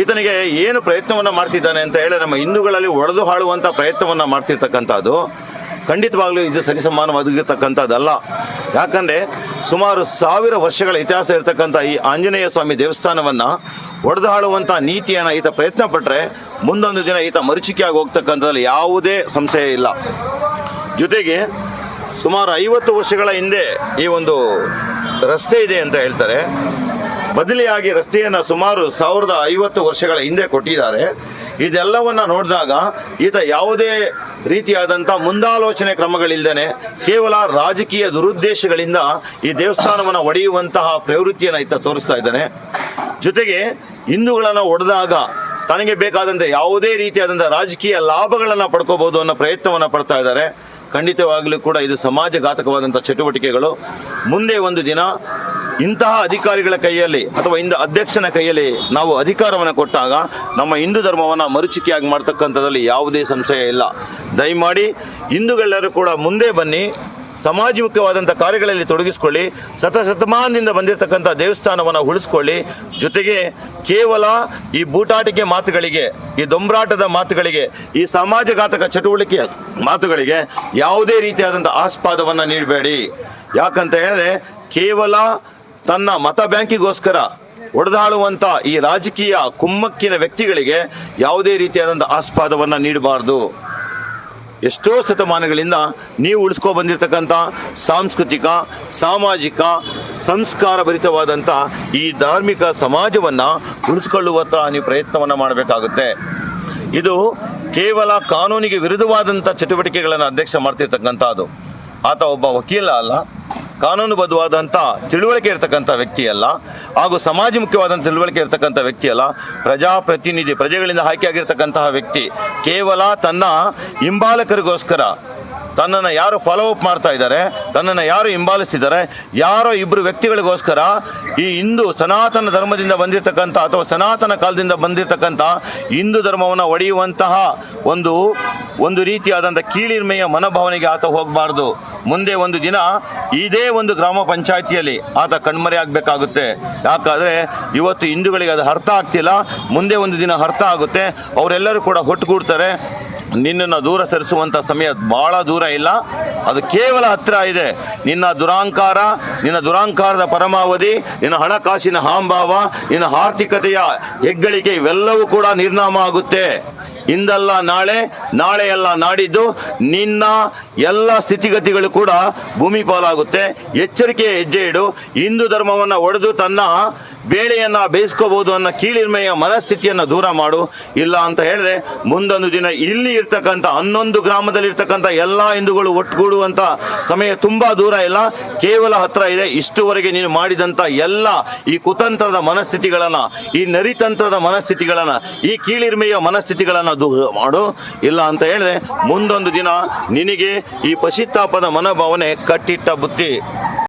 ಈತನಿಗೆ ಏನು ಪ್ರಯತ್ನವನ್ನು ಮಾಡ್ತಿದ್ದಾನೆ ಅಂತ ಹೇಳಿ ನಮ್ಮ ಹಿಂದೂಗಳಲ್ಲಿ ಒಡೆದು ಹಾಳುವಂಥ ಪ್ರಯತ್ನವನ್ನು ಮಾಡ್ತಿರ್ತಕ್ಕಂಥದ್ದು. ಖಂಡಿತವಾಗ್ಲೂ ಇದು ಸರಿಸಮಾನವಾಗಿರ್ತಕ್ಕಂಥದ್ದಲ್ಲ. ಯಾಕಂದರೆ ಸುಮಾರು ಸಾವಿರ ವರ್ಷಗಳ ಇತಿಹಾಸ ಇರತಕ್ಕಂಥ ಈ ಆಂಜನೇಯ ಸ್ವಾಮಿ ದೇವಸ್ಥಾನವನ್ನು ಒಡೆದಾಳುವಂಥ ನೀತಿಯನ್ನು ಈತ ಪ್ರಯತ್ನ ಪಟ್ಟರೆ ಮುಂದೊಂದು ದಿನ ಈತ ಮರುಚಿಕೆಯಾಗಿ ಹೋಗ್ತಕ್ಕಂಥದ್ರಲ್ಲಿ ಯಾವುದೇ ಸಂಶಯ ಇಲ್ಲ. ಜೊತೆಗೆ ಸುಮಾರು ಐವತ್ತು ವರ್ಷಗಳ ಹಿಂದೆ ಈ ಒಂದು ರಸ್ತೆ ಇದೆ ಅಂತ ಹೇಳ್ತಾರೆ. ಬದಲಿಯಾಗಿ ರಸ್ತೆಯನ್ನು ಸುಮಾರು ಸಾವಿರದ ಐವತ್ತು ವರ್ಷಗಳ ಹಿಂದೆ ಕೊಟ್ಟಿದ್ದಾರೆ. ಇದೆಲ್ಲವನ್ನ ನೋಡಿದಾಗ ಈತ ಯಾವುದೇ ರೀತಿಯಾದಂಥ ಮುಂದಾಲೋಚನೆ ಕ್ರಮಗಳಿಲ್ಲದೆ ಕೇವಲ ರಾಜಕೀಯ ದುರುದ್ದೇಶಗಳಿಂದ ಈ ದೇವಸ್ಥಾನವನ್ನು ಒಡೆಯುವಂತಹ ಪ್ರವೃತ್ತಿಯನ್ನು ಈತ ತೋರಿಸ್ತಾ ಇದ್ದಾನೆ. ಜೊತೆಗೆ ಹಿಂದೂಗಳನ್ನು ಒಡೆದಾಗ ತನಗೆ ಬೇಕಾದಂಥ ಯಾವುದೇ ರೀತಿಯಾದಂಥ ರಾಜಕೀಯ ಲಾಭಗಳನ್ನು ಪಡ್ಕೋಬಹುದು ಅನ್ನೋ ಪ್ರಯತ್ನವನ್ನು ಪಡ್ತಾ ಇದ್ದಾರೆ. ಖಂಡಿತವಾಗಲೂ ಕೂಡ ಇದು ಸಮಾಜಘಾತಕವಾದಂಥ ಚಟುವಟಿಕೆಗಳು. ಮುಂದೆ ಒಂದು ದಿನ ಇಂತಹ ಅಧಿಕಾರಿಗಳ ಕೈಯಲ್ಲಿ ಅಥವಾ ಇಂದ ಅಧ್ಯಕ್ಷನ ಕೈಯಲ್ಲಿ ನಾವು ಅಧಿಕಾರವನ್ನು ಕೊಟ್ಟಾಗ ನಮ್ಮ ಹಿಂದೂ ಧರ್ಮವನ್ನು ಮರುಚಿಕೆಯಾಗಿ ಮಾಡ್ತಕ್ಕಂಥದ್ರಲ್ಲಿ ಯಾವುದೇ ಸಂಶಯ ಇಲ್ಲ. ದಯಮಾಡಿ ಹಿಂದೂಗಳೆಲ್ಲರೂ ಕೂಡ ಮುಂದೆ ಬನ್ನಿ ಸಮಾಜಮುಖವಾದಂಥ ಕಾರ್ಯಗಳಲ್ಲಿ ತೊಡಗಿಸ್ಕೊಳ್ಳಿ, ಶತಶತಮಾನದಿಂದ ಬಂದಿರತಕ್ಕಂಥ ದೇವಸ್ಥಾನವನ್ನು ಉಳಿಸ್ಕೊಳ್ಳಿ. ಜೊತೆಗೆ ಕೇವಲ ಈ ಬೂಟಾಟಿಕೆ ಮಾತುಗಳಿಗೆ, ಈ ದೊಂಬರಾಟದ ಮಾತುಗಳಿಗೆ, ಈ ಸಮಾಜಘಾತಕ ಚಟುವಟಿಕೆ ಮಾತುಗಳಿಗೆ ಯಾವುದೇ ರೀತಿಯಾದಂಥ ಆಸ್ಪಾದವನ್ನು ನೀಡಬೇಡಿ. ಯಾಕಂತ ಹೇಳಿದ್ರೆ ಕೇವಲ ತನ್ನ ಮತ ಬ್ಯಾಂಕಿಗೋಸ್ಕರ ಒಡೆದಾಳುವಂಥ ಈ ರಾಜಕೀಯ ಕುಮ್ಮಕ್ಕಿನ ವ್ಯಕ್ತಿಗಳಿಗೆ ಯಾವುದೇ ರೀತಿಯಾದಂಥ ಆಸ್ಪಾದವನ್ನು ನೀಡಬಾರದು. ಎಷ್ಟೋ ಶತಮಾನಗಳಿಂದ ನೀವು ಉಳಿಸ್ಕೊ ಬಂದಿರತಕ್ಕಂಥ ಸಾಂಸ್ಕೃತಿಕ, ಸಾಮಾಜಿಕ ಸಂಸ್ಕಾರ ಭರಿತವಾದಂಥ ಈ ಧಾರ್ಮಿಕ ಸಮಾಜವನ್ನು ಉಳಿಸ್ಕೊಳ್ಳುವತ್ತ ನೀವು ಪ್ರಯತ್ನವನ್ನು ಮಾಡಬೇಕಾಗುತ್ತೆ. ಇದು ಕೇವಲ ಕಾನೂನಿಗೆ ವಿರುದ್ಧವಾದಂಥ ಚಟುವಟಿಕೆಗಳನ್ನು ಅಧ್ಯಕ್ಷ ಮಾಡ್ತಿರ್ತಕ್ಕಂಥದ್ದು. ಆತ ಒಬ್ಬ ವಕೀಲ ಅಲ್ಲ. ಕಾನೂನುಬದ್ಧವಾದಂಥ ತಿಳುವಳಿಕೆ ಇರತಕ್ಕಂಥ ವ್ಯಕ್ತಿಯಲ್ಲ ಹಾಗೂ ಸಮಾಜಮುಖ್ಯವಾದಂಥ ತಿಳುವಳಿಕೆ ಇರತಕ್ಕಂಥ ವ್ಯಕ್ತಿಯಲ್ಲ, ಪ್ರಜಾಪ್ರತಿನಿಧಿ ಪ್ರಜೆಗಳಿಂದ ಆಯ್ಕೆಯಾಗಿರ್ತಕ್ಕಂತಹ ವ್ಯಕ್ತಿ ಕೇವಲ ತನ್ನ ಹಿಂಬಾಲಕರಿಗೋಸ್ಕರ ತನ್ನನ್ನು ಯಾರು ಫಾಲೋ ಅಪ್ ಮಾಡ್ತಾ ಇದ್ದಾರೆ, ತನ್ನನ್ನು ಯಾರು ಹಿಂಬಾಲಿಸ್ತಿದ್ದಾರೆ ಯಾರೋ ಇಬ್ಬರು ವ್ಯಕ್ತಿಗಳಿಗೋಸ್ಕರ ಈ ಹಿಂದೂ ಸನಾತನ ಧರ್ಮದಿಂದ ಬಂದಿರತಕ್ಕಂಥ ಅಥವಾ ಸನಾತನ ಕಾಲದಿಂದ ಬಂದಿರತಕ್ಕಂಥ ಹಿಂದೂ ಧರ್ಮವನ್ನು ಒಡೆಯುವಂತಹ ಒಂದು ಒಂದು ರೀತಿಯಾದಂಥ ಕೀಳಿರ್ಮೆಯ ಮನೋಭಾವನೆಗೆ ಆತ ಹೋಗಬಾರ್ದು. ಮುಂದೆ ಒಂದು ದಿನ ಇದೇ ಒಂದು ಗ್ರಾಮ ಪಂಚಾಯಿತಿಯಲ್ಲಿ ಆತ ಕಣ್ಮರೆ ಆಗಬೇಕಾಗುತ್ತೆ. ಯಾಕಾದರೆ ಇವತ್ತು ಹಿಂದೂಗಳಿಗೆ ಅದು ಅರ್ಥ ಆಗ್ತಿಲ್ಲ. ಮುಂದೆ ಒಂದು ದಿನ ಅರ್ಥ ಆಗುತ್ತೆ. ಅವರೆಲ್ಲರೂ ಕೂಡ ಒಟ್ಟುಗೂಡ್ತಾರೆ ನಿನ್ನನ್ನು ದೂರ ಸರಿಸುವಂಥ ಸಮಯ ಭಾಳ ದೂರ ಇಲ್ಲ. ಅದು ಕೇವಲ ಹತ್ತಿರ ಇದೆ. ನಿನ್ನ ದುರಾಂಕಾರ, ನಿನ್ನ ದುರಾಂಕಾರದ ಪರಮಾವಧಿ, ನಿನ್ನ ಹಣಕಾಸಿನ ಹಾಂಭಾವ, ನಿನ್ನ ಆರ್ಥಿಕತೆಯ ಹೆಗ್ಗಳಿಕೆ ಇವೆಲ್ಲವೂ ಕೂಡ ನಿರ್ನಾಮ ಆಗುತ್ತೆ. ಇಂದಲ್ಲ ನಾಳೆ ನಾಳೆ ಎಲ್ಲ ನಾಡಿದ್ದು, ನಿನ್ನ ಎಲ್ಲ ಸ್ಥಿತಿಗತಿಗಳು ಕೂಡ ಭೂಮಿ ಪಾಲಾಗುತ್ತೆ. ಎಚ್ಚರಿಕೆ ಹೆಜ್ಜೆ ಇಡು. ಹಿಂದೂ ಧರ್ಮವನ್ನು ಒಡೆದು ತನ್ನ ಬೇಳೆಯನ್ನ ಬೇಯಿಸ್ಕೋಬಹುದು ಅನ್ನೋ ಕೀಳಿರ್ಮೆಯ ಮನಸ್ಥಿತಿಯನ್ನು ದೂರ ಮಾಡು. ಇಲ್ಲ ಅಂತ ಹೇಳಿದ್ರೆ ಮುಂದೊಂದು ದಿನ ಇಲ್ಲಿ ಇರ್ತಕ್ಕಂಥ ಹನ್ನೊಂದು ಗ್ರಾಮದಲ್ಲಿ ಇರ್ತಕ್ಕಂಥ ಎಲ್ಲ ಹಿಂದೂಗಳು ಒಟ್ಟುಗೂಡುವಂಥ ಸಮಯ ತುಂಬಾ ದೂರ ಇಲ್ಲ. ಕೇವಲ ಹತ್ರ ಇದೆ. ಇಷ್ಟುವರೆಗೆ ನೀನು ಮಾಡಿದಂಥ ಎಲ್ಲ ಈ ಕುತಂತ್ರದ ಮನಸ್ಥಿತಿಗಳನ್ನ, ಈ ನರಿತಂತ್ರದ ಮನಸ್ಥಿತಿಗಳನ್ನ, ಈ ಕೀಳಿರ್ಮೆಯ ಮನಸ್ಥಿತಿಗಳನ್ನ ದೂರ ಮಾಡು. ಇಲ್ಲ ಅಂತ ಹೇಳಿದ್ರೆ ಮುಂದೊಂದು ದಿನ ನಿನಗೆ ಈ ಪಶಿತ್ತಾಪದ ಮನೋಭಾವನೆ ಕಟ್ಟಿಟ್ಟ ಬುತ್ತಿ.